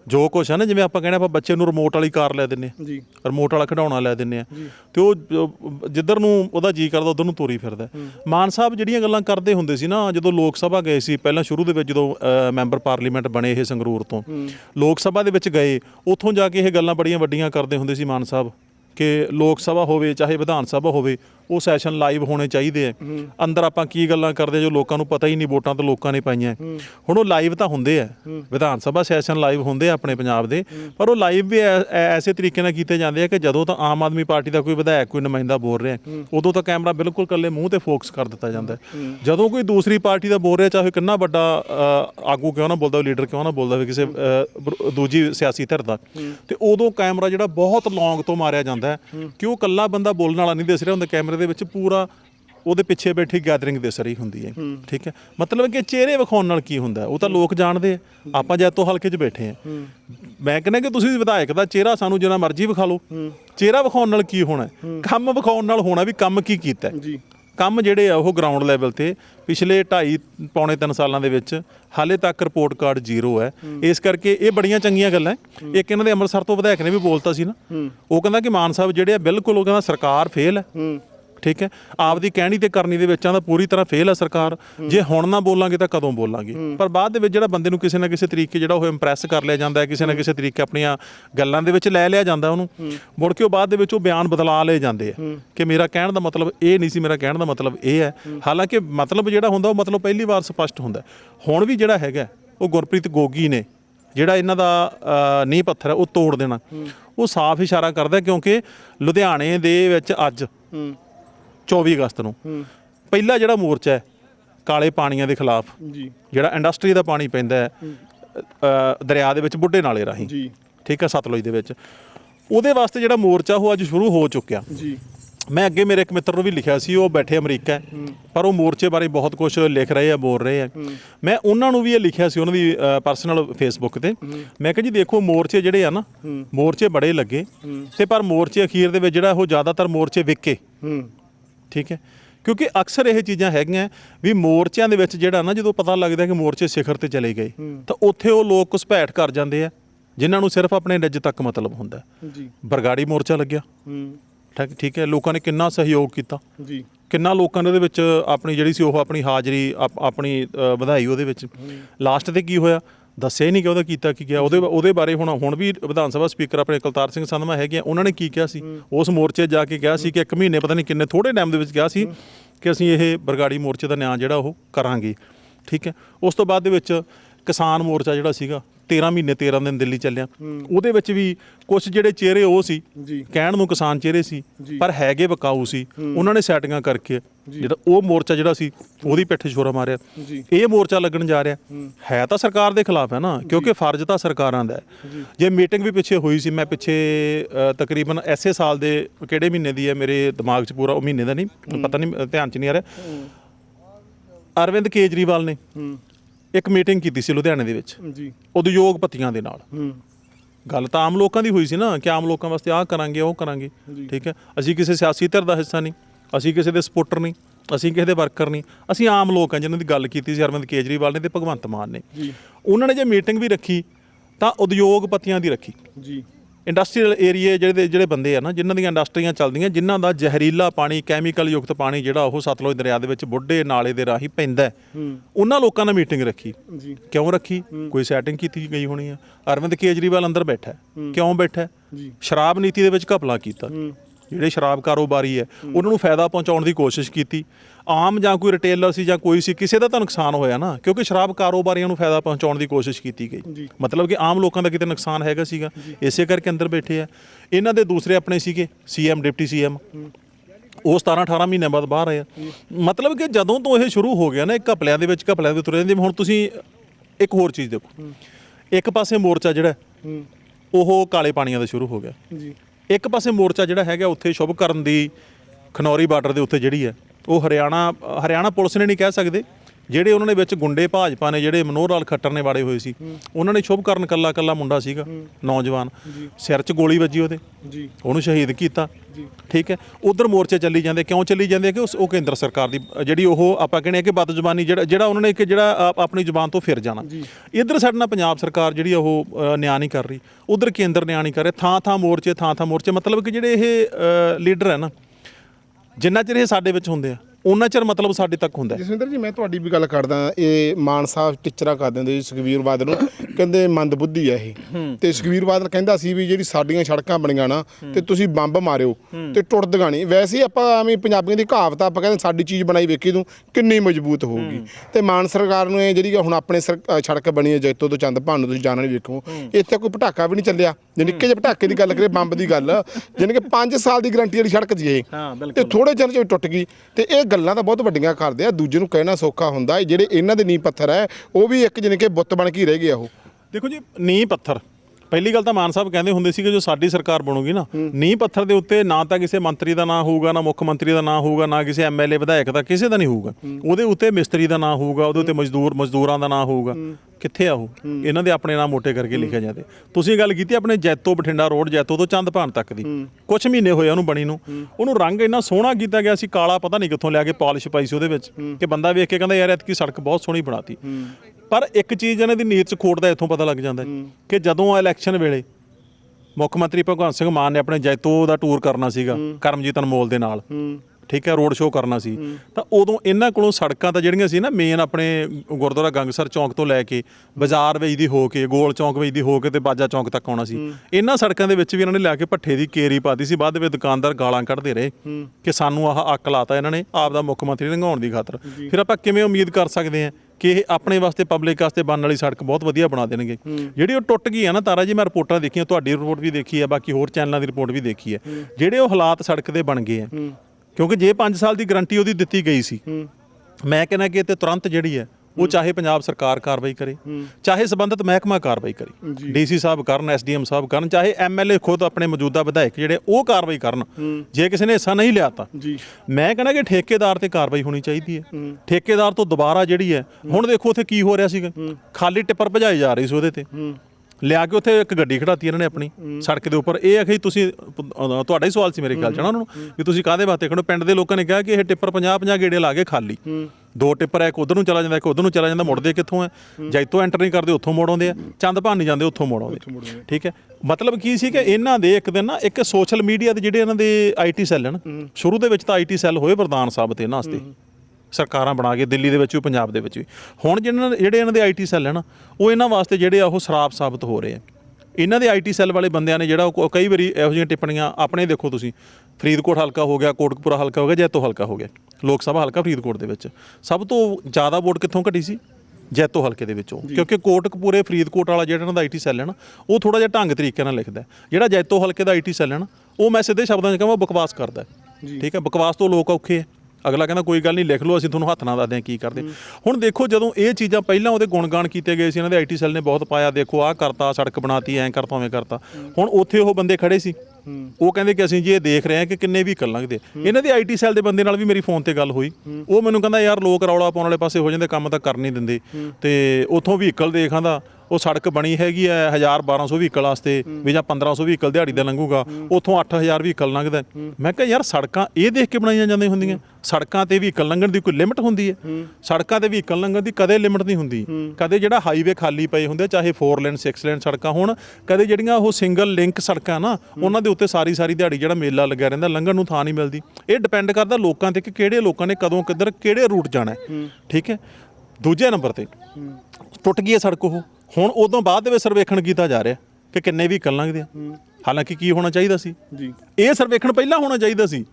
ਜੋ ਕੁਛ ਹੈ ਨਾ ਜਿਵੇਂ ਆਪਾਂ ਕਹਿੰਦੇ ਆਪਾਂ ਬੱਚੇ ਨੂੰ ਰਿਮੋਟ ਵਾਲੀ ਕਾਰ ਲੈ ਦਿੰਨੇ ਆ। ਜੀ। ਰਿਮੋਟ ਵਾਲਾ ਖਿਡੌਣਾ ਲੈ ਦਿੰਨੇ ਆ। ਤੇ ਉਹ ਜੋ ਜਿੱਧਰ ਨੂੰ ਉਹਦਾ ਜੀ ਕਰਦਾ ਉਧਰ ਨੂੰ ਤੋਰੀ ਫਿਰਦਾ। ਮਾਨ ਸਾਹਿਬ ਜਿਹੜੀਆਂ ਗੱਲਾਂ ਕਰਦੇ ਹੁੰਦੇ ਸੀ ਨਾ ਜਦੋਂ ਲੋਕ ਸਭਾ ਗਏ ਸੀ ਪਹਿਲਾਂ ਸ਼ੁਰੂ ਦੇ ਵਿੱਚ ਜਦੋਂ ਅ, ਮੈਂਬਰ ਪਾਰਲੀਮੈਂਟ ਬਣੇ ਇਹ ਸੰਗਰੂਰ ਤੋਂ ਲੋਕ ਸਭਾ ਦੇ ਵਿੱਚ ਗਏ ਉੱਥੋਂ ਜਾ ਕੇ ਇਹ ਗੱਲਾਂ ਬੜੀਆਂ ਵੱਡੀਆਂ ਕਰਦੇ ਹੁੰਦੇ ਸੀ ਮਾਨ ਸਾਹਿਬ ਕਿ ਲੋਕ ਸਭਾ ਹੋਵੇ ਚਾਹੇ ਵਿਧਾਨ ਸਭਾ ਹੋਵੇ ਉਹ ਸੈਸ਼ਨ ਲਾਈਵ ਹੋਣੇ ਚਾਹੀਦੇ ਆ ਅੰਦਰ ਆਪਾਂ ਕੀ ਗੱਲਾਂ ਕਰਦੇ ਜੋ ਲੋਕਾਂ ਨੂੰ ਪਤਾ ਹੀ ਨਹੀਂ ਵੋਟਾਂ ਤਾਂ ਲੋਕਾਂ ਨੇ ਪਾਈਆਂ ਹੁਣ ਉਹ ਲਾਈਵ ਤਾਂ ਹੁੰਦੇ ਆ ਵਿਧਾਨ ਸਭਾ ਸੈਸ਼ਨ ਲਾਈਵ ਹੁੰਦੇ ਆ ਆਪਣੇ ਪੰਜਾਬ ਦੇ ਪਰ ਉਹ ਲਾਈਵ ਵੀ ਐਸੇ ਤਰੀਕੇ ਨਾਲ ਕੀਤੇ ਜਾਂਦੇ ਆ ਕਿ ਜਦੋਂ ਤਾਂ ਆਮ ਆਦਮੀ ਪਾਰਟੀ ਦਾ ਕੋਈ ਵਿਧਾਇਕ ਕੋਈ ਨੁਮਾਇੰਦਾ ਬੋਲ ਰਿਹਾ ਉਦੋਂ ਤਾਂ ਕੈਮਰਾ ਬਿਲਕੁਲ ਕੱਲੇ ਮੂੰਹ ਤੇ ਫੋਕਸ ਕਰ ਦਿੱਤਾ ਜਾਂਦਾ। ਜਦੋਂ ਕੋਈ ਦੂਸਰੀ ਪਾਰਟੀ ਦਾ ਬੋਲ ਰਿਹਾ ਚਾਹੇ ਕਿੰਨਾ ਵੱਡਾ ਆਗੂ ਕਿਉਂ ਨਾ ਬੋਲਦਾ ਲੀਡਰ ਕਿਉਂ ਨਾ ਬੋਲਦਾ ਹੋਵੇ ਕਿਸੇ ਦੂਜੀ ਸਿਆਸੀ ਧਿਰ ਦਾ ਤੇ ਉਦੋਂ ਕੈਮਰਾ ਜਿਹੜਾ ਬਹੁਤ ਲੌਂਗ ਤੋਂ ਮਾਰਿਆ ਜਾਂਦਾ ਕਿ ਉਹ ਕੱਲਾ ਬੰਦਾ ਬੋਲਣ ਵਾਲਾ ਨਹੀਂ ਦਿਸ ਰਿਹਾ ਹੁੰਦਾ ਕੈਮਰੇ ਦੇ ਵਿੱਚ ਪੂਰਾ ਉਹਦੇ ਪਿੱਛੇ ਬੈਠੀ ਗੈਦਰਿੰਗ ਦਿਸ ਰਹੀ ਹੁੰਦੀ ਹੈ। ਠੀਕ ਹੈ। ਮਤਲਬ ਕਿ ਚਿਹਰੇ ਵਿਖਾਉਣ ਨਾਲ ਕੀ ਹੁੰਦਾ? ਉਹ ਤਾਂ ਲੋਕ ਜਾਣਦੇ ਆ। ਆਪਾਂ ਜੈਤੋ ਹਲਕੇ 'ਚ ਬੈਠੇ ਆ। ਮੈਂ ਕਹਿੰਦਾ ਕਿ ਤੁਸੀਂ ਵਿਧਾਇਕ ਦਾ ਚਿਹਰਾ ਸਾਨੂੰ ਜਿੰਨਾ ਮਰਜ਼ੀ ਵਿਖਾ ਲਓ। ਚਿਹਰਾ ਵਿਖਾਉਣ ਨਾਲ ਕੀ ਹੋਣਾ? ਕੰਮ ਵਿਖਾਉਣ ਨਾਲ ਹੋਣਾ ਵੀ ਕੰਮ ਕੀ ਕੀਤਾ। ਜੀ। ਕੰਮ ਜਿਹੜੇ ਆ ਉਹ ਗਰਾਊਂਡ ਲੈਵਲ ਤੇ ਪਿਛਲੇ 2.5 ਪੌਣੇ 3 ਸਾਲਾਂ ਦੇ ਵਿੱਚ ਹਾਲੇ ਤੱਕ ਰਿਪੋਰਟ ਕਾਰਡ ਜ਼ੀਰੋ ਹੈ। ਇਸ ਕਰਕੇ ਇਹ ਬੜੀਆਂ ਚੰਗੀਆਂ ਗੱਲਾਂ। ਇੱਕ ਇਹਨਾਂ ਦੇ ਅੰਮ੍ਰਿਤਸਰ ਤੋਂ ਵਿਧਾਇਕ ਨੇ ਵੀ ਬੋਲਤਾ ਸੀ ਨਾ। ਉਹ ਕਹਿੰਦਾ ਕਿ ਮਾਨ ਸਾਹਿਬ ਜਿਹੜੇ ਆ ਬਿਲਕੁਲ ਉਹ ਕਹਿੰਦਾ ਸਰਕਾਰ ਫੇਲ ਹੈ। ਠੀਕ ਹੈ? ਆਪਦੀ ਕਹਿਣੀ ਤੇ ਕਰਨੀ ਦੇ ਵਿੱਚਾਂ ਦਾ ਪੂਰੀ ਤਰ੍ਹਾਂ ਫੇਲ ਹੈ ਸਰਕਾਰ। ਜੇ ਹੁਣ ਨਾ ਬੋਲਾਂਗੇ ਤਾਂ ਕਦੋਂ ਬੋਲਾਂਗੇ? ਪਰ ਬਾਅਦ ਦੇ ਵਿੱਚ ਜਿਹੜਾ ਬੰਦੇ ਨੂੰ ਕਿਸੇ ਨਾ ਕਿਸੇ ਤਰੀਕੇ ਜਿਹੜਾ ਉਹ ਇੰਪ੍ਰੈਸ ਕਰ ਲਿਆ ਜਾਂਦਾ ਹੈ ਕਿਸੇ ਨਾ ਕਿਸੇ ਤਰੀਕੇ ਆਪਣੀਆਂ ਗੱਲਾਂ ਦੇ ਵਿੱਚ ਲੈ ਲਿਆ ਜਾਂਦਾ ਉਹਨੂੰ। ਮੁੜ ਕੇ ਉਹ ਬਾਅਦ ਦੇ ਵਿੱਚ ਉਹ ਬਿਆਨ ਬਦਲਾ ਲਏ ਜਾਂਦੇ ਆ। ਕਿ ਮੇਰਾ ਕਹਿਣ ਦਾ ਮਤਲਬ ਇਹ ਨਹੀਂ ਸੀ ਮੇਰਾ ਕਹਿਣ ਦਾ ਮਤਲਬ ਇਹ ਹੈ। ਹਾਲਾਂਕਿ ਮਤਲਬ ਜਿਹੜਾ ਹੁੰਦਾ ਉਹ ਮਤਲਬ ਪਹਿਲੀ ਵਾਰ ਸਪਸ਼ਟ ਹੁੰਦਾ ਹੁਣ ਵੀ ਜਿਹੜਾ ਹੈਗਾ ਉਹ ਗੁਰਪ੍ਰੀਤ ਗੋਗੀ ਨੇ ਜਿਹੜਾ ਇਹਨਾਂ ਦਾ ਨੀਂਹ ਪੱਥਰ ਹੈ ਉਹ ਤੋੜ ਦੇਣਾ। ਉਹ ਸਾਫ਼ ਇਸ਼ਾਰਾ ਕਰਦਾ ਕਿਉਂਕਿ ਲੁਧਿਆਣੇ ਦੇ ਵਿੱਚ ਅੱਜ 24 ਅਗਸਤ ਨੂੰ। ਪਹਿਲਾ ਜਿਹੜਾ ਮੋਰਚਾ ਹੈ ਕਾਲੇ ਪਾਣੀਆਂ ਦੇ ਖਿਲਾਫ ਜੀ। ਜਿਹੜਾ ਇੰਡਸਟਰੀ ਦਾ ਪਾਣੀ ਪੈਂਦਾ ਹੈ ਦਰਿਆ ਦੇ ਵਿੱਚ ਬੁੱਢੇ ਨਾਲੇ ਰਾਹੀਂ। ਜੀ। ਠੀਕ ਹੈ ਸਤਲੁਜ ਦੇ ਵਿੱਚ। ਉਹਦੇ ਵਾਸਤੇ ਜਿਹੜਾ ਮੋਰਚਾ ਉਹ ਅੱਜ ਸ਼ੁਰੂ ਹੋ ਚੁੱਕਿਆ। ਜੀ। ਮੈਂ ਅੱਗੇ ਮੇਰੇ ਇੱਕ ਮਿੱਤਰ ਨੂੰ ਵੀ ਲਿਖਿਆ ਸੀ ਉਹ ਬੈਠੇ ਅਮਰੀਕਾ ਪਰ ਉਹ ਮੋਰਚੇ ਬਾਰੇ ਬਹੁਤ ਕੁਝ ਲਿਖ ਰਹੇ ਆ ਬੋਲ ਰਹੇ ਆ। ਮੈਂ ਉਹਨਾਂ ਨੂੰ ਵੀ ਇਹ ਲਿਖਿਆ ਸੀ ਉਹਨਾਂ ਦੀ ਪਰਸਨਲ ਫੇਸਬੁੱਕ ਤੇ। ਮੈਂ ਕਿਹਾ ਜੀ ਦੇਖੋ ਮੋਰਚੇ ਜਿਹੜੇ ਆ ਨਾ ਮੋਰਚੇ ਬੜੇ ਲੱਗੇ। ਤੇ ਪਰ ਮੋਰਚੇ ਅਖੀਰ ਦੇ ਵਿੱਚ ਜਿਹੜਾ ਉਹ ਜ਼ਿਆਦਾਤਰ ਮੋਰਚੇ ਵਿਕੇ। ਠੀਕ ਹੈ? ਕਿਉਂਕਿ ਅਕਸਰ ਇਹ ਚੀਜ਼ਾਂ ਹੈਗੀਆਂ ਵੀ ਮੋਰਚਿਆਂ ਦੇ ਵਿੱਚ ਜਿਹੜਾ ਨਾ ਜਦੋਂ ਪਤਾ ਲੱਗਦਾ ਕਿ ਮੋਰਚੇ ਸਿਖਰ ਤੇ ਚਲੇ ਗਏ ਤਾਂ ਉੱਥੇ ਉਹ ਲੋਕ ਘੁਸਪੈਠ ਕਰ ਜਾਂਦੇ ਆ ਜਿਨ੍ਹਾਂ ਨੂੰ ਸਿਰਫ ਆਪਣੇ ਨਿੱਜ ਤੱਕ ਮਤਲਬ ਹੁੰਦਾ। ਜੀ। ਬਰਗਾੜੀ ਮੋਰਚਾ ਲੱਗਿਆ। ਹੂੰ। ਠੀਕ ਠੀਕ ਹੈ? ਲੋਕਾਂ ਨੇ ਕਿੰਨਾ ਸਹਿਯੋਗ ਕੀਤਾ। ਜੀ। ਕਿੰਨਾ ਲੋਕਾਂ ਨੇ ਉਹਦੇ ਵਿੱਚ ਆਪਣੀ ਜਿਹੜੀ ਸੀ ਉਹ ਆਪਣੀ ਹਾਜ਼ਰੀ ਆਪ- ਆਪਣੀ ਵਧਾਈ ਉਹਦੇ ਵਿੱਚ। ਲਾਸਟ ਤੇ ਕੀ ਹੋਇਆ? ਦੱਸਿਆ ਹੀ ਨਹੀਂ ਕਿ ਉਹਦਾ ਕੀਤਾ ਕੀ ਗਿਆ। ਉਹਦੇ ਉਹਦੇ ਬਾਰੇ ਹੁਣ ਹੁਣ ਵੀ ਵਿਧਾਨ ਸਭਾ ਸਪੀਕਰ ਆਪਣੇ ਕੁਲਤਾਰ ਸਿੰਘ ਸੰਧਮਾ ਹੈਗੇ ਆ ਉਹਨਾਂ ਨੇ ਕੀ ਕਿਹਾ ਸੀ? ਉਸ ਮੋਰਚੇ ਜਾ ਕੇ ਕਿਹਾ ਸੀ ਕਿ ਇੱਕ ਮਹੀਨੇ ਪਤਾ ਨਹੀਂ ਕਿੰਨੇ ਥੋੜੇ ਟਾਈਮ ਦੇ ਵਿੱਚ ਕਿਹਾ ਸੀ ਕਿ ਅਸੀਂ ਇਹ ਬਰਗਾੜੀ ਮੋਰਚੇ ਦਾ ਨਿਆਂ ਜਿਹੜਾ ਉਹ ਕਰਾਂਗੇ। ਠੀਕ ਹੈ? ਉਸ ਤੋਂ ਬਾਅਦ ਦੇ ਵਿੱਚ ਕਿਸਾਨ ਮੋਰਚਾ ਜਿਹੜਾ ਸੀਗਾ 13 ਮਹੀਨੇ 13 ਦਿਨ ਦਿੱਲੀ ਚੱਲਿਆ। ਉਹਦੇ ਵਿੱਚ ਵੀ ਕੁਝ ਜਿਹੜੇ ਚਿਹਰੇ ਉਹ ਸੀ ਕਹਿਣ ਨੂੰ ਕਿਸਾਨ ਚਿਹਰੇ ਸੀ। ਪਰ ਹੈਗੇ ਬਕਾਊ ਸੀ। ਉਹਨਾਂ ਨੇ ਸੈਟਿੰਗਾਂ ਕਰਕੇ ਜਿਹੜਾ ਉਹ ਮੋਰਚਾ ਜਿਹੜਾ ਸੀ ਉਹਦੀ ਪਿੱਠ ਛੋਰਾ ਮਾਰਿਆ। ਇਹ ਮੋਰਚਾ ਲੱਗਣ ਜਾ ਰਿਹਾ। ਹੈ। ਤਾਂ ਸਰਕਾਰ ਦੇ ਖਿਲਾਫ ਹੈ ਨਾ ਕਿਉਂਕਿ ਫਰਜ਼ ਤਾਂ ਸਰਕਾਰਾਂ ਦਾ ਹੈ। ਜੇ। ਮੀਟਿੰਗ ਵੀ ਪਿੱਛੇ ਹੋਈ ਸੀ ਮੈਂ ਪਿੱਛੇ ਤਕਰੀਬਨ ਐਸੇ ਸਾਲ ਦੇ ਕਿਹੜੇ ਮਹੀਨੇ ਦੀ ਹੈ ਮੇਰੇ ਦਿਮਾਗ 'ਚ ਪੂਰਾ ਉਹ ਮਹੀਨੇ ਦਾ ਨਹੀਂ ਪਤਾ ਨਹੀਂ ਧਿਆਨ 'ਚ ਨਹੀਂ ਆ ਰਿਹਾ। ਅਰਵਿੰਦ ਕੇਜਰੀਵਾਲ ਨੇ ਇੱਕ ਮੀਟਿੰਗ ਕੀਤੀ ਸੀ ਲੁਧਿਆਣੇ ਦੇ ਵਿੱਚ। ਜੀ। ਉਦਯੋਗਪਤੀਆਂ ਦੇ ਨਾਲ। ਗੱਲ ਤਾਂ ਆਮ ਲੋਕਾਂ ਦੀ ਹੋਈ ਸੀ ਨਾ ਕਿ ਆਮ ਲੋਕਾਂ ਵਾਸਤੇ ਆਹ ਕਰਾਂਗੇ ਉਹ ਕਰਾਂਗੇ। ਠੀਕ ਹੈ। ਅਸੀਂ ਕਿਸੇ ਸਿਆਸੀ ਧਿਰ ਦਾ ਹਿੱਸਾ ਨਹੀਂ। ਅਸੀਂ ਕਿਸੇ ਦੇ ਸਪੋਰਟਰ ਨਹੀਂ ਅਸੀਂ ਕਿਸੇ ਦੇ ਵਰਕਰ ਨਹੀਂ ਅਸੀਂ ਆਮ ਲੋਕ ਹਾਂ ਜਿਨ੍ਹਾਂ ਦੀ ਗੱਲ ਕੀਤੀ ਸੀ ਅਰਵਿੰਦ ਕੇਜਰੀਵਾਲ ਨੇ ਤੇ ਭਗਵੰਤ ਮਾਨ ਨੇ। ਜੀ। ਉਹਨਾਂ ਨੇ ਜੇ ਮੀਟਿੰਗ ਵੀ ਰੱਖੀ ਤਾਂ ਉਦਯੋਗਪਤੀਆਂ ਦੀ ਰੱਖੀ। ਜੀ। ਇੰਡਸਟਰੀਅਲ ਏਰੀਏ ਜਿਹੜੇ ਜਿਹੜੇ ਬੰਦੇ ਆ ਨਾ ਜਿਨ੍ਹਾਂ ਦੀਆਂ ਇੰਡਸਟਰੀਆਂ ਚੱਲਦੀਆਂ ਜਿਨ੍ਹਾਂ ਦਾ ਜ਼ਹਿਰੀਲਾ ਪਾਣੀ ਕੈਮੀਕਲ ਯੁਕਤ ਪਾਣੀ ਜਿਹੜਾ ਉਹ ਸਤਲੁਜ ਦਰਿਆ ਦੇ ਵਿੱਚ ਬੁੱਢੇ ਨਾਲੇ ਦੇ ਰਾਹੀਂ ਪੈਂਦਾ ਉਹਨਾਂ ਲੋਕਾਂ ਨਾਲ ਮੀਟਿੰਗ ਰੱਖੀ। ਕਿਉਂ ਰੱਖੀ? ਕੋਈ ਸੈਟਿੰਗ ਕੀਤੀ ਗਈ ਹੋਣੀ ਆ। ਅਰਵਿੰਦ ਕੇਜਰੀਵਾਲ ਅੰਦਰ ਬੈਠਾ। ਕਿਉਂ ਬੈਠਾ ਸ਼ਰਾਬ ਨੀਤੀ ਦੇ ਵਿੱਚ ਘਪਲਾ ਕੀਤਾ। ਜਿਹੜੇ ਸ਼ਰਾਬ ਕਾਰੋਬਾਰੀ ਹੈ ਉਹਨਾਂ ਨੂੰ ਫਾਇਦਾ ਪਹੁੰਚਾਉਣ ਦੀ ਕੋਸ਼ਿਸ਼ ਕੀਤੀ। ਆਮ ਜਾਂ ਕੋਈ ਰਿਟੇਲਰ ਸੀ ਜਾਂ ਕੋਈ ਸੀ ਕਿਸੇ ਦਾ ਤਾਂ ਨੁਕਸਾਨ ਹੋਇਆ ਨਾ ਕਿਉਂਕਿ ਸ਼ਰਾਬ ਕਾਰੋਬਾਰੀਆਂ ਨੂੰ ਫਾਇਦਾ ਪਹੁੰਚਾਉਣ ਦੀ ਕੋਸ਼ਿਸ਼ ਕੀਤੀ। ਗਈ। ਮਤਲਬ ਕਿ ਆਮ ਲੋਕਾਂ ਦਾ ਕਿਤੇ ਨੁਕਸਾਨ ਹੈਗਾ ਸੀਗਾ ਇਸੇ ਕਰਕੇ ਅੰਦਰ ਬੈਠੇ ਆ। ਇਹਨਾਂ ਦੇ ਦੂਸਰੇ ਆਪਣੇ ਸੀਗੇ ਸੀਐਮ ਡਿਪਟੀ ਸੀਐਮ ਉਹ 17 18 ਮਹੀਨੇ ਬਾਅਦ ਬਾਹਰ ਆਇਆ ਮਤਲਬ ਕਿ ਜਦੋਂ ਤੋਂ ਇਹ ਸ਼ੁਰੂ ਹੋ ਗਿਆ ਨਾ ਇਹ ਘਪਲਿਆਂ ਦੇ ਵਿੱਚ ਘਪਲਿਆਂ ਦੇ ਤੁਰੇ ਜਾਂਦੇ ਹੁਣ ਤੁਸੀਂ ਇੱਕ ਹੋਰ ਚੀਜ਼ ਦੇਖੋ। ਇੱਕ ਪਾਸੇ ਮੋਰਚਾ ਜਿਹੜਾ ਉਹ ਕਾਲੇ ਪਾਣੀਆਂ ਦਾ ਸ਼ੁਰੂ ਹੋ ਗਿਆ। ਜੀ। ਇੱਕ ਪਾਸੇ ਮੋਰਚਾ ਜਿਹੜਾ ਹੈਗਾ ਉੱਥੇ ਸ਼ੁਭ ਕਰਨ ਦੀ ਖਨੌਰੀ ਬਾਰਡਰ ਦੇ ਉੱਤੇ ਜਿਹੜੀ ਹੈ, ਉਹ ਹਰਿਆਣਾ ਹਰਿਆਣਾ ਪੁਲਿਸ ਨੇ ਨਹੀਂ ਕਹਿ ਸਕਦੇ। ਜਿਹੜੇ ਉਹਨਾਂ ਦੇ ਵਿੱਚ ਗੁੰਡੇ ਭਾਜਪਾ ਨੇ ਜਿਹੜੇ ਮਨੋਹਰ ਲਾਲ ਖੱਟਰ ਨੇ ਵਾੜੇ ਹੋਏ ਸੀ ਉਹਨਾਂ ਨੇ ਸ਼ੁਭ ਕਰਨ ਕੱਲਾ ਕੱਲਾ ਮੁੰਡਾ ਸੀਗਾ ਨੌਜਵਾਨ। ਸਿਰ 'ਚ ਗੋਲੀ ਵੱਜੀ ਉਹਦੇ। ਜੀ। ਉਹਨੂੰ ਸ਼ਹੀਦ ਕੀਤਾ। ਜੀ। ਠੀਕ ਹੈ? ਉਧਰ ਮੋਰਚੇ ਚੱਲੀ ਜਾਂਦੇ। ਕਿਉਂ ਚੱਲੀ ਜਾਂਦੇ ਕਿ ਉਹ ਕੇਂਦਰ ਸਰਕਾਰ ਦੀ ਜਿਹੜੀ ਉਹ ਆਪਾਂ ਕਹਿੰਦੇ ਆ ਕਿ ਬਦਜ਼ੁਬਾਨੀ ਜਿਹੜਾ ਜਿਹੜਾ ਉਹਨਾਂ ਨੇ ਇੱਕ ਜਿਹੜਾ ਆਪ- ਆਪਣੀ ਜ਼ੁਬਾਨ ਤੋਂ ਫਿਰ ਜਾਣਾ। ਇਧਰ ਸਾਡੇ ਨਾਲ ਪੰਜਾਬ ਸਰਕਾਰ ਜਿਹੜੀ ਉਹ ਨਿਆਂ ਨਹੀਂ ਕਰ ਰਹੀ। ਉਧਰ ਕੇਂਦਰ ਨਿਆਂ ਨਹੀਂ ਕਰ ਰਿਹਾ। ਥਾਂ ਥਾਂ ਮੋਰਚੇ ਥਾਂ ਥਾਂ ਮੋਰਚੇ। ਮਤਲਬ ਕਿ ਜਿਹੜੇ ਇਹ ਲੀਡਰ ਹੈ ਨਾ ਜਿੰਨਾ ਚਿਰ ਇਹ ਸਾਡੇ ਵਿੱਚ ਹੁੰਦੇ ਆ ਉਹਨਾਂ ਚਿਰ ਮਤਲਬ ਸਾਡੇ ਤੱਕ ਹੁੰਦਾ ਹੈ। ਜਸਵਿੰਦਰ ਜੀ, ਮੈਂ ਤੁਹਾਡੀ ਵੀ ਗੱਲ ਕਰਦਾ ਇਹ ਮਾਨ ਸਾਹਿਬ ਟੀਚਰਾ ਕਰ ਦਿੰਦੇ ਜੀ ਸੁਖਬੀਰ ਬਾਦਲ ਨੂੰ ਕਹਿੰਦੇ ਮੰਦ ਬੁੱਧੀ ਆ ਇਹ। ਤੇ ਸੁਖਬੀਰ ਬਾਦਲ ਕਹਿੰਦਾ ਸੀ ਵੀ ਜਿਹੜੀ ਸਾਡੀਆਂ ਸੜਕਾਂ ਬਣੀਆਂ ਨਾ ਤੇ ਤੁਸੀਂ ਬੰਬ ਮਾਰਿਓ ਤੇ ਟੁੱਟਦੀਆਂ ਨਹੀਂ। ਵੈਸੇ ਆਪਾਂ ਐਵੇਂ ਪੰਜਾਬੀਆਂ ਦੀ ਕਹਾਵਤ ਆ ਆਪਾਂ ਕਹਿੰਦੇ ਸਾਡੀ ਚੀਜ਼ ਬਣਾਈ ਵੇਖੀ ਤੂੰ ਕਿੰਨੀ ਮਜ਼ਬੂਤ ਹੋਊਗੀ। ਤੇ ਮਾਨ ਸਰਕਾਰ ਨੂੰ ਇਹ ਜਿਹੜੀ ਹੁਣ ਆਪਣੇ ਸੜਕ ਬਣੀ ਹੈ ਜੈਤੋ ਤੋਂ ਚੰਦ ਨੂੰ ਤੁਸੀਂ ਜਾਣਾ ਨਹੀਂ ਵੇਖੋ ਇੱਥੇ ਕੋਈ ਪਟਾਕਾ ਵੀ ਨਹੀਂ ਚੱਲਿਆ। ਜੇ ਨਿੱਕੇ ਜਿਹੇ ਪਟਾਕੇ ਦੀ ਗੱਲ ਕਰੀਏ ਬੰਬ ਦੀ ਗੱਲ ਜਾਣੀ ਕਿ 5 ਸਾਲ ਦੀ ਗਾਰੰਟੀ ਵਾਲੀ ਸੜਕ ਜੀ ਇਹ। ਤੇ ਥੋੜੇ ਚਿਰ ਚ ਟੁੱਟ ਗਈ। ਤੇ ਇਹ ਗੱਲਾਂ ਤਾਂ ਬਹੁਤ ਵੱਡੀਆਂ ਕਰਦੇ ਆ ਦੂਜੇ ਨੂੰ ਕਹਿਣਾ ਸੌਖਾ ਹੁੰਦਾ ਜਿਹੜੇ ਇਹਨਾਂ ਦੇ ਨੀਂਹ ਪੱਥਰ ਹੈ ਉਹ ਵੀ ਇੱਕ ਜਾਣੀ ਕਿ ਬੁੱਤ ਬਣ ਕੇ ਰਹਿ ਗਏ ਆ ਉਹ। ਦੇਖੋ ਜੀ ਨੀਂਹ ਪੱਥਰ। ਪਹਿਲੀ ਗੱਲ ਤਾਂ ਮਾਨ ਸਾਹਿਬ ਕਹਿੰਦੇ ਹੁੰਦੇ ਸੀ ਕਿ ਜੋ ਸਾਡੀ ਸਰਕਾਰ ਬਣੂਗੀ ਨਾ ਨੀਂਹ ਪੱਥਰ ਦੇ ਉੱਤੇ ਨਾ ਤਾਂ ਕਿਸੇ ਮੰਤਰੀ ਦਾ ਨਾਂ ਹੋਊਗਾ ਨਾ ਮੁੱਖ ਮੰਤਰੀ ਦਾ ਨਾਂ ਹੋਊਗਾ ਨਾ ਕਿਸੇ ਐਮਐਲਏ ਵਿਧਾਇਕ ਦਾ ਕਿਸੇ ਦਾ ਨਹੀਂ ਹੋਊਗਾ। ਉਹਦੇ ਉੱਤੇ ਮਿਸਤਰੀ ਦਾ ਨਾਂ ਹੋਊਗਾ ਉਹਦੇ ਉੱਤੇ ਮਜ਼ਦੂਰ ਮਜ਼ਦੂਰਾਂ ਦਾ ਨਾਂ ਹੋਊਗਾ। ਕਿੱਥੇ ਆ ਉਹ? ਇਹਨਾਂ ਦੇ ਆਪਣੇ ਨਾਮ ਮੋਟੇ ਕਰਕੇ ਲਿਖਿਆ ਜਾਂਦੇ। ਤੁਸੀਂ ਗੱਲ ਕੀਤੀ ਆਪਣੇ ਜੈਤੋ ਬਠਿੰਡਾ ਰੋਡ ਜੈਤੋ ਤੋਂ ਚੰਦਪਾਨ ਤੱਕ ਦੀ। ਕੁਝ ਮਹੀਨੇ ਹੋਏ ਉਹਨੂੰ ਬਣੀ ਨੂੰ। ਉਹਨੂੰ ਰੰਗ ਇੰਨਾ ਸੋਹਣਾ ਕੀਤਾ ਗਿਆ ਸੀ ਕਾਲਾ ਪਤਾ ਨਹੀਂ ਕਿੱਥੋਂ ਲਿਆ ਕੇ ਪਾਲਿਸ਼ ਪਾਈ ਸੀ ਉਹਦੇ ਵਿੱਚ। ਕਿ ਬੰਦਾ ਵੇਖ ਕੇ ਕਹਿੰਦਾ ਯਾਰ ਐਤਕੀ ਸੜਕ ਬਹੁਤ ਸੋਹਣੀ ਬਣਾਤੀ। ਪਰ ਇੱਕ ਚੀਜ਼ ਇਹਨਾਂ ਦੀ ਨੀਤ ਚ ਖੋਟ ਦਾ ਇੱਥੋਂ ਪਤਾ ਲੱਗ ਜਾਂਦਾ ਕਿ ਜਦੋਂ ਇਲੈਕਸ਼ਨ ਵੇਲੇ ਮੁੱਖ ਮੰਤਰੀ ਭਗਵੰਤ ਸਿੰਘ ਮਾਨ ਨੇ ਆਪਣੇ ਜੈਤੋ ਦਾ ਟੂਰ ਕਰਨਾ ਸੀਗਾ ਕਰਮਜੀਤ ਅਨਮੋਲ ਦੇ ਨਾਲ। ਠੀਕ ਹੈ ਰੋਡ ਸ਼ੋਅ ਕਰਨਾ ਸੀ। ਤਾਂ ਉਦੋਂ ਇਹਨਾਂ ਕੋਲੋਂ ਸੜਕਾਂ ਤਾਂ ਜਿਹੜੀਆਂ ਸੀ ਨਾ ਮੇਨ ਆਪਣੇ ਗੁਰਦੁਆਰਾ ਗੰਗਸਰ ਚੌਂਕ ਤੋਂ ਲੈ ਕੇ ਬਾਜ਼ਾਰ ਵਿੱਚ ਦੀ ਹੋ ਕੇ ਗੋਲ ਚੌਂਕ ਵਿੱਚ ਦੀ ਹੋ ਕੇ ਤੇ ਬਾਜਾ ਚੌਂਕ ਤੱਕ ਆਉਣਾ ਸੀ। ਇਹਨਾਂ ਸੜਕਾਂ ਦੇ ਵਿੱਚ ਵੀ ਇਹਨਾਂ ਨੇ ਲਿਆ ਕੇ ਭੱਠੇ ਦੀ ਕੇਰੀ ਪਾਤੀ ਸੀ ਬਾਅਦ ਵਿੱਚ ਦੁਕਾਨਦਾਰ ਗਾਲਾਂ ਕੱਢਦੇ ਰਹੇ ਕਿ ਸਾਨੂੰ ਆਹ ਅੱਕ ਲਾਤਾ ਇਹਨਾਂ ਨੇ ਆਪ ਦਾ ਮੁੱਖ ਮੰਤਰੀ ਲੰਘਾਉਣ ਦੀ ਖਾਤਰ। ਫਿਰ ਆਪਾਂ ਕਿਵੇਂ ਉਮੀਦ ਕਰ ਸਕਦੇ ਹਾਂ ਕਿ ਇਹ ਆਪਣੇ ਵਾਸਤੇ ਪਬਲਿਕ ਵਾਸਤੇ ਬਣਨ ਵਾਲੀ ਸੜਕ ਬਹੁਤ ਵਧੀਆ ਬਣਾ ਦੇਣਗੇ? ਜਿਹੜੀ ਉਹ ਟੁੱਟ ਗਈ ਹੈ ਨਾ ਤਾਰਾ ਜੀ ਮੈਂ ਰਿਪੋਰਟਾਂ ਦੇਖੀਆਂ ਤੁਹਾਡੀ ਰਿਪੋਰਟ ਵੀ ਦੇਖੀ ਹੈ ਬਾਕੀ ਹੋਰ ਚੈਨਲਾਂ ਦੀ ਰਿਪੋਰਟ ਵੀ ਦੇਖੀ ਹੈ। ਜਿਹੜੇ ਉਹ ਹਾਲਾਤ ਸੜਕ ਦੇ ਬਣ ਗਏ ਆ ਕਿਉਂਕਿ ਜੇ 5 ਸਾਲ ਦੀ ਗਾਰੰਟੀ ਉਹਦੀ ਦਿੱਤੀ ਗਈ ਸੀ। ਮੈਂ ਕਹਿੰਦਾ ਕਿ ਤੇ ਤੁਰੰਤ ਜਿਹੜੀ ਹੈ ਉਹ ਚਾਹੇ ਪੰਜਾਬ ਸਰਕਾਰ ਕਾਰਵਾਈ ਕਰੇ ਚਾਹੇ ਸੰਬੰਧਿਤ ਮਹਿਕਮਾ ਕਾਰਵਾਈ ਕਰੇ। ਡੀਸੀ ਸਾਹਿਬ ਕਰਨ ਐਸਡੀਐਮ ਸਾਹਿਬ ਕਰਨ ਚਾਹੇ ਐਮਐਲਏ ਖੁਦ ਆਪਣੇ ਮੌਜੂਦਾ ਵਿਧਾਇਕ ਜਿਹੜੇ ਉਹ ਕਾਰਵਾਈ ਕਰਨ। ਜੇ ਕਿਸੇ ਨੇ ਹਿੱਸਾ ਨਹੀਂ ਲਿਆ ਤਾਂ। ਮੈਂ ਕਹਿੰਦਾ ਕਿ ਠੇਕੇਦਾਰ ਤੇ ਕਾਰਵਾਈ ਹੋਣੀ ਚਾਹੀਦੀ ਹੈ। ਠੇਕੇਦਾਰ ਤੋਂ ਦੁਬਾਰਾ ਜਿਹੜੀ ਹੈ ਹੁਣ ਦੇਖੋ ਉੱਥੇ ਕੀ ਹੋ ਰਿਹਾ ਸੀਗਾ। ਖਾਲੀ ਟਿੱਪਰ ਭਜਾਈ ਜਾ ਰਹੀ ਸੀ ਉਹਦੇ ਤੇ। ਲਿਆ ਕੇ ਉੱਥੇ ਇੱਕ ਗੱਡੀ ਖੜਾਤੀ ਇਹਨਾਂ ਨੇ ਆਪਣੀ ਸੜਕ ਦੇ ਉੱਪਰ। ਇਹ ਆਖੀ ਤੁਸੀਂ ਤੁਹਾਡਾ ਹੀ ਸਵਾਲ ਸੀ ਮੇਰੇ ਖਿਆਲ ਚ ਨਾ ਉਹਨਾਂ ਨੂੰ ਵੀ ਤੁਸੀਂ ਕਾਹਦੇ ਵਾਸਤੇ ਖੜੋ? ਪਿੰਡ ਦੇ ਲੋਕਾਂ ਨੇ ਕਿਹਾ ਕਿ ਇਹ ਟਿੱਪਰ 50 50 ਗੇੜੇ ਲਾ ਕੇ ਖਾਲੀ। ਦੋ ਟਿੱਪਰ ਇੱਕ ਉਧਰ ਨੂੰ ਚਲਾ ਜਾਂਦਾ ਇੱਕ ਉਧਰ ਨੂੰ ਚਲਾ ਜਾਂਦਾ ਮੁੜਦੇ ਕਿੱਥੋਂ ਹੈ। ਜੈਤੋਂ ਐਂਟਰ ਨਹੀਂ ਕਰਦੇ ਉੱਥੋਂ ਮੋੜ ਆਉਂਦੇ ਆ। ਚੰਦ ਭਾਨ ਨਹੀਂ ਜਾਂਦੇ ਉੱਥੋਂ ਮੋੜ ਆਉਂਦੇ। ਠੀਕ ਹੈ? ਮਤਲਬ ਕੀ ਸੀ ਕਿ ਇਹਨਾਂ ਦੇ ਇੱਕ ਦਿਨ ਨਾ ਇੱਕ ਸੋਸ਼ਲ ਮੀਡੀਆ ਦੇ ਜਿਹੜੇ ਇਹਨਾਂ ਦੇ ਆਈਟੀ ਸੈੱਲ ਹਨ ਸ਼ੁਰੂ ਦੇ ਵਿੱਚ ਤਾਂ ਆਈਟੀ ਸੈੱਲ ਹੋਏ ਵਰਦਾਨ ਸਾਹਿਬ ਤੇ ਇਹਨਾਂ ਵਾਸਤੇ। ਸਰਕਾਰਾਂ ਬਣਾ ਕੇ ਦਿੱਲੀ ਦੇ ਵਿੱਚ ਵੀ ਪੰਜਾਬ ਦੇ ਵਿੱਚ ਵੀ। ਹੁਣ ਜਿਹਨਾਂ ਜਿਹੜੇ ਇਹਨਾਂ ਦੇ ਆਈਟੀ ਸੈੱਲ ਹਨ ਉਹ ਇਹਨਾਂ ਵਾਸਤੇ ਜਿਹੜੇ ਆ ਉਹ ਸ਼ਰਾਬ ਸਾਬਤ ਹੋ ਰਹੇ ਆ। ਇਹਨਾਂ ਦੇ ਆਈਟੀ ਸੈੱਲ ਵਾਲੇ ਬੰਦਿਆਂ ਨੇ ਜਿਹੜਾ ਉਹ ਕਈ ਵਾਰੀ ਇਹੋ ਜਿਹੀਆਂ ਟਿੱਪਣੀਆਂ ਆਪਣੇ ਦੇਖੋ ਤੁਸੀਂ। ਫਰੀਦਕੋਟ ਹਲਕਾ ਹੋ ਗਿਆ ਕੋਟਕਪੂਰਾ ਹਲਕਾ ਹੋ ਗਿਆ ਜੈਤੋ ਹਲਕਾ ਹੋ ਗਿਆ। ਲੋਕ ਸਭਾ ਹਲਕਾ ਫਰੀਦਕੋਟ ਦੇ ਵਿੱਚ। ਸਭ ਤੋਂ ਜ਼ਿਆਦਾ ਵੋਟ ਕਿੱਥੋਂ ਘਟੀ ਸੀ? ਜੈਤੋ ਹਲਕੇ ਦੇ ਵਿੱਚੋਂ। ਕਿਉਂਕਿ ਕੋਟਕਪੂਰੇ ਫਰੀਦਕੋਟ ਵਾਲਾ ਜਿਹੜਾ ਇਹਨਾਂ ਦਾ ਆਈਟੀ ਸੈੱਲ ਹੈ ਨਾ ਉਹ ਥੋੜਾ ਜਿਹਾ ਢੰਗ ਤਰੀਕੇ ਨਾਲ ਲਿਖਦਾ। ਜਿਹੜਾ ਜੈਤੋ ਹਲਕੇ ਦਾ ਆਈਟੀ ਸੈੱਲ ਹੈ ਨਾ ਉਹ ਮੈਂ ਸਿੱਧੇ ਸ਼ਬਦਾਂ 'ਚ ਕਹਾਂ ਬਕਵਾਸ ਕਰਦਾ। ਠੀਕ ਹੈ? ਬਕਵਾਸ ਤੋਂ ਲੋਕ ਔਖੇ ਹੈ। ਅਗਲਾ ਕਹਿੰਦਾ ਕੋਈ ਗੱਲ ਨਹੀਂ, ਲਿਖ ਲਓ, ਅਸੀਂ ਤੁਹਾਨੂੰ ਹੱਥ ਨਾਲ ਦੱਸਦੇ ਹਾਂ ਕੀ ਕਰਦੇ। ਹੁਣ ਦੇਖੋ, ਜਦੋਂ ਇਹ ਚੀਜ਼ਾਂ ਪਹਿਲਾਂ ਉਹਦੇ ਗੁਣਗਾਨ ਕੀਤੇ ਗਏ ਸੀ, ਇਹਨਾਂ ਦੇ ਆਈਟੀ ਸੈੱਲ ਨੇ ਬਹੁਤ ਪਾਇਆ, ਦੇਖੋ, ਆਹ ਕਰਤਾ, ਸੜਕ ਬਣਾਤੀ, ਐਂ ਕਰਤਾ, ਉਵੇਂ ਕਰਤਾ। ਹੁਣ ਉੱਥੇ ਉਹ ਬੰਦੇ ਖੜੇ ਸੀ। ਉਹ ਕਹਿੰਦੇ ਕਿ ਅਸੀਂ ਜੀ ਇਹ ਦੇਖ ਰਹੇ ਹਾਂ ਕਿ ਕਿੰਨੇ ਵਹੀਕਲ ਲੰਘਦੇ ਇਹਨਾਂ ਦੇ ਆਈਟੀ ਸੈੱਲ ਦੇ ਬੰਦੇ ਨਾਲ ਵੀ ਮੇਰੀ ਫੋਨ ਤੇ ਗੱਲ ਹੋਈ। ਉਹ ਮੈਨੂੰ ਕਹਿੰਦਾ, ਯਾਰ ਲੋਕ ਰੌਲਾ ਪਾਉਣ ਵਾਲੇ ਪਾਸੇ ਹੋ ਜਾਂਦੇ, ਕੰਮ ਤਾਂ ਕਰ ਨਹੀਂ ਦਿੰਦੇ। ਤੇ ਉਥੋਂ ਵਹੀਕਲ ਦੇਖਾਂਦਾ, ਉਹ ਸੜਕ ਬਣੀ ਹੈਗੀ ਹੈ 1000 1200 ਵਹੀਕਲ ਵਾਸਤੇ, ਵੀ ਜਾਂ 1500 ਵਹੀਕਲ ਦਿਹਾੜੀ ਦਾ ਲੰਘੂਗਾ, ਉਥੋਂ 8000 ਵਹੀਕਲ ਲੰਘਦਾ ਮੈਂ ਕਿਹਾ, ਯਾਰ ਸੜਕਾਂ ਇਹ ਦੇਖ ਕੇ ਬਣਾਈਆਂ ਜਾਂਦੀਆਂ ਹੁੰਦੀਆਂ। ਸੜਕਾਂ ਤੇ ਵਹੀਕਲ ਲੰਘਣ ਦੀ ਕੋਈ ਲਿਮਟ ਹੁੰਦੀ ਹੈ? ਸੜਕਾਂ ਤੇ ਵਹੀਕਲ ਲੰਘਣ ਦੀ ਕਦੇ ਲਿਮਟ ਨਹੀਂ ਹੁੰਦੀ। ਕਦੇ ਜਿਹੜਾ ਹਾਈਵੇ ਖਾਲੀ ਪਏ ਹੁੰਦੇ, ਚਾਹੇ 4 ਲੇਨ 6 ਲੇਨ ਸੜਕਾਂ ਹੋਣ, ਕਦੇ ਜਿਹੜੀਆਂ ਉਹ ਸਿੰਗਲ ਲਿੰਕ ਸੜਕਾਂ ਨਾ, ਉਹਨਾਂ ਦੇ ਉੱਤੇ ਸਾਰੀ ਸਾਰੀ ਦਿਹਾੜੀ ਜਿਹੜਾ ਮੇਲਾ ਲੱਗਿਆ ਰਹਿੰਦਾ ਲੰਘਣ ਨੂੰ ਥਾਂ ਨਹੀਂ ਮਿਲਦੀ। ਇਹ ਡਿਪੈਂਡ ਕਰਦਾ ਲੋਕਾਂ ਤੇ ਕਿ ਕਿਹੜੇ ਲੋਕਾਂ ਨੇ ਕਦੋਂ ਕਿੱਧਰ ਕਿਹੜੇ ਰੂਟ ਜਾਣਾ ਹੈ। ਠੀਕ ਹੈ? ਦੂਜੇ ਨੰਬਰ ਤੇ ਟੁੱਟ ਗਈ ਹੈ ਸੜਕ ਉਹ। ਹੁਣ ਉਦੋਂ ਬਾਅਦ ਦੇ ਵਿੱਚ ਸਰਵੇਖਣ ਕੀਤਾ ਜਾ ਰਿਹਾ ਕਿ ਕਿੰਨੇ ਵੀ ਲੰਘਦੇ ਆ। ਹਾਲਾਂਕਿ ਕੀ ਹੋਣਾ ਚਾਹੀਦਾ ਸੀ? ਜੀ। ਇਹ ਸਰਵੇਖਣ ਪਹਿਲਾਂ ਹੋਣਾ ਚਾਹੀਦਾ ਸੀ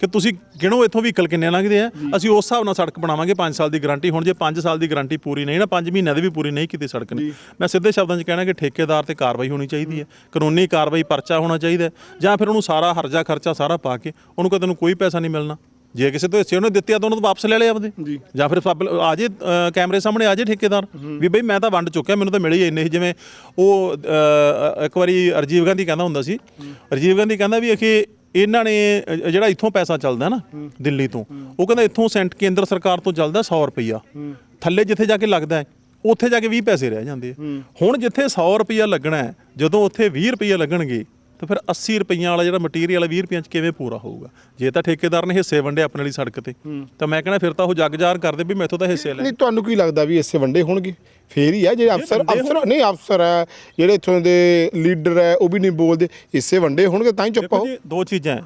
ਕਿ ਤੁਸੀਂ ਗਿਣੋ ਇੱਥੋਂ ਵੀ ਕਿੰਨੇ ਲੰਘਦੇ ਆ? ਅਸੀਂ ਉਸ ਹਿਸਾਬ ਨਾਲ ਸੜਕ ਬਣਾਵਾਂਗੇ 5 ਸਾਲ ਦੀ ਗਾਰੰਟੀ। ਹੁਣ ਜੇ 5 ਸਾਲ ਦੀ ਗਾਰੰਟੀ ਪੂਰੀ ਨਹੀਂ ਨਾ 5 ਮਹੀਨਿਆਂ ਦੀ ਵੀ ਪੂਰੀ ਨਹੀਂ ਕੀਤੀ ਸੜਕ ਨੇ। ਮੈਂ ਸਿੱਧੇ ਸ਼ਬਦਾਂ 'ਚ ਕਹਿਣਾ ਕਿ ਠੇਕੇਦਾਰ ਤੇ ਕਾਰਵਾਈ ਹੋਣੀ ਚਾਹੀਦੀ ਹੈ। ਕਾਨੂੰਨੀ ਕਾਰਵਾਈ ਪਰਚਾ ਹੋਣਾ ਚਾਹੀਦਾ ਹੈ, ਜਾਂ ਫਿਰ ਉਹਨੂੰ ਸਾਰਾ ਹਰਜਾ ਖਰਚਾ ਸਾਰਾ ਪਾ ਕੇ ਉਹਨੂੰ ਕਦੇ ਨੂੰ ਕੋਈ ਪੈਸਾ ਨਹੀਂ ਮਿਲਣਾ। ਜੇ ਕਿਸੇ ਤੋਂ ਹਿੱਸੇ ਉਹਨੇ ਦਿੱਤੇ ਆ ਤਾਂ ਉਹਨਾਂ ਵਾਪਸ ਲੈ ਲਏ ਆਪਦੇ। ਜੀ। ਫਿਰ ਆ ਜੇ ਕੈਮਰੇ ਸਾਹਮਣੇ ਆ ਜੇ ਠੇਕੇਦਾਰ। ਵੀ ਬਈ ਮੈਂ ਤਾਂ ਵੰਡ ਚੁੱਕਿਆ ਮੈਨੂੰ ਤਾਂ ਮਿਲੇ ਹੀ ਇੰਨੇ ਸੀ। ਜਿਵੇਂ ਉਹ ਇੱਕ ਵਾਰੀ ਰਾਜੀਵ ਗਾਂਧੀ ਕਹਿੰਦਾ ਹੁੰਦਾ ਸੀ। ਰਾਜੀਵ ਗਾਂਧੀ ਕਹਿੰਦਾ ਵੀ ਅਖੇ ਇਹਨਾਂ ਨੇ ਅ, ਜਿਹੜਾ ਇੱਥੋਂ ਪੈਸਾ ਚੱਲਦਾ ਨਾ ਦਿੱਲੀ ਤੋਂ ਉਹ ਕਹਿੰਦਾ ਇੱਥੋਂ ਸੈਂਟ ਕੇਂਦਰ ਸਰਕਾਰ ਤੋਂ ਚੱਲਦਾ 100 ਰੁਪਈਆ। ਥੱਲੇ ਜਿੱਥੇ ਜਾ ਕੇ ਲੱਗਦਾ ਹੈ ਉੱਥੇ ਜਾ ਕੇ 20 ਪੈਸੇ ਰਹਿ ਜਾਂਦੇ ਆ। ਹੁਣ ਜਿੱਥੇ 100 ਰੁਪਈਆ ਲੱਗਣਾ ਹੈ ਜਦੋਂ ਉੱਥੇ 20 ਰੁਪਈਆ ਲੱਗਣਗੇ ਤਾਂ ਫਿਰ 80 ਰੁਪਈਆਂ ਵਾਲਾ ਜਿਹੜਾ ਮਟੀਰੀਅਲ 20 ਰੁਪਈਆਂ ਚ ਕਿਵੇਂ ਪੂਰਾ ਹੋਊਗਾ? ਜੇ ਤਾਂ ਠੇਕੇਦਾਰ ਨੇ ਹਿੱਸੇ ਵੰਡੇ ਆਪਣੇ ਵਾਲੀ ਸੜਕ ਤੇ ਤਾਂ ਮੈਂ ਕਹਿੰਦਾ ਫਿਰ ਤਾਂ ਉਹ ਜਗਜਾਰ ਕਰਦੇ ਵੀ ਮੈਥੋਂ ਤਾਂ ਹਿੱਸੇ ਲੈ। ਨਹੀਂ ਤੁਹਾਨੂੰ ਕੀ ਲੱਗਦਾ ਵੀ ਇਸੇ ਵੰਡੇ ਹੋਣਗੇ? ਫੇਰ ਹੀ ਆ ਜਿਹੜੇ ਅਫਸਰ ਅਫਸਰ ਨਹੀਂ ਅਫਸਰ ਹੈ ਜਿਹੜੇ ਇੱਥੋਂ ਦੇ ਲੀਡਰ ਹੈ ਉਹ ਵੀ ਨਹੀਂ ਬੋਲਦੇ। ਇਸੇ ਵੰਡੇ ਹੋਣਗੇ ਤਾਂ ਹੀ ਚੁੱਪ ਹੋ ਦੋ ਚੀਜ਼ਾਂ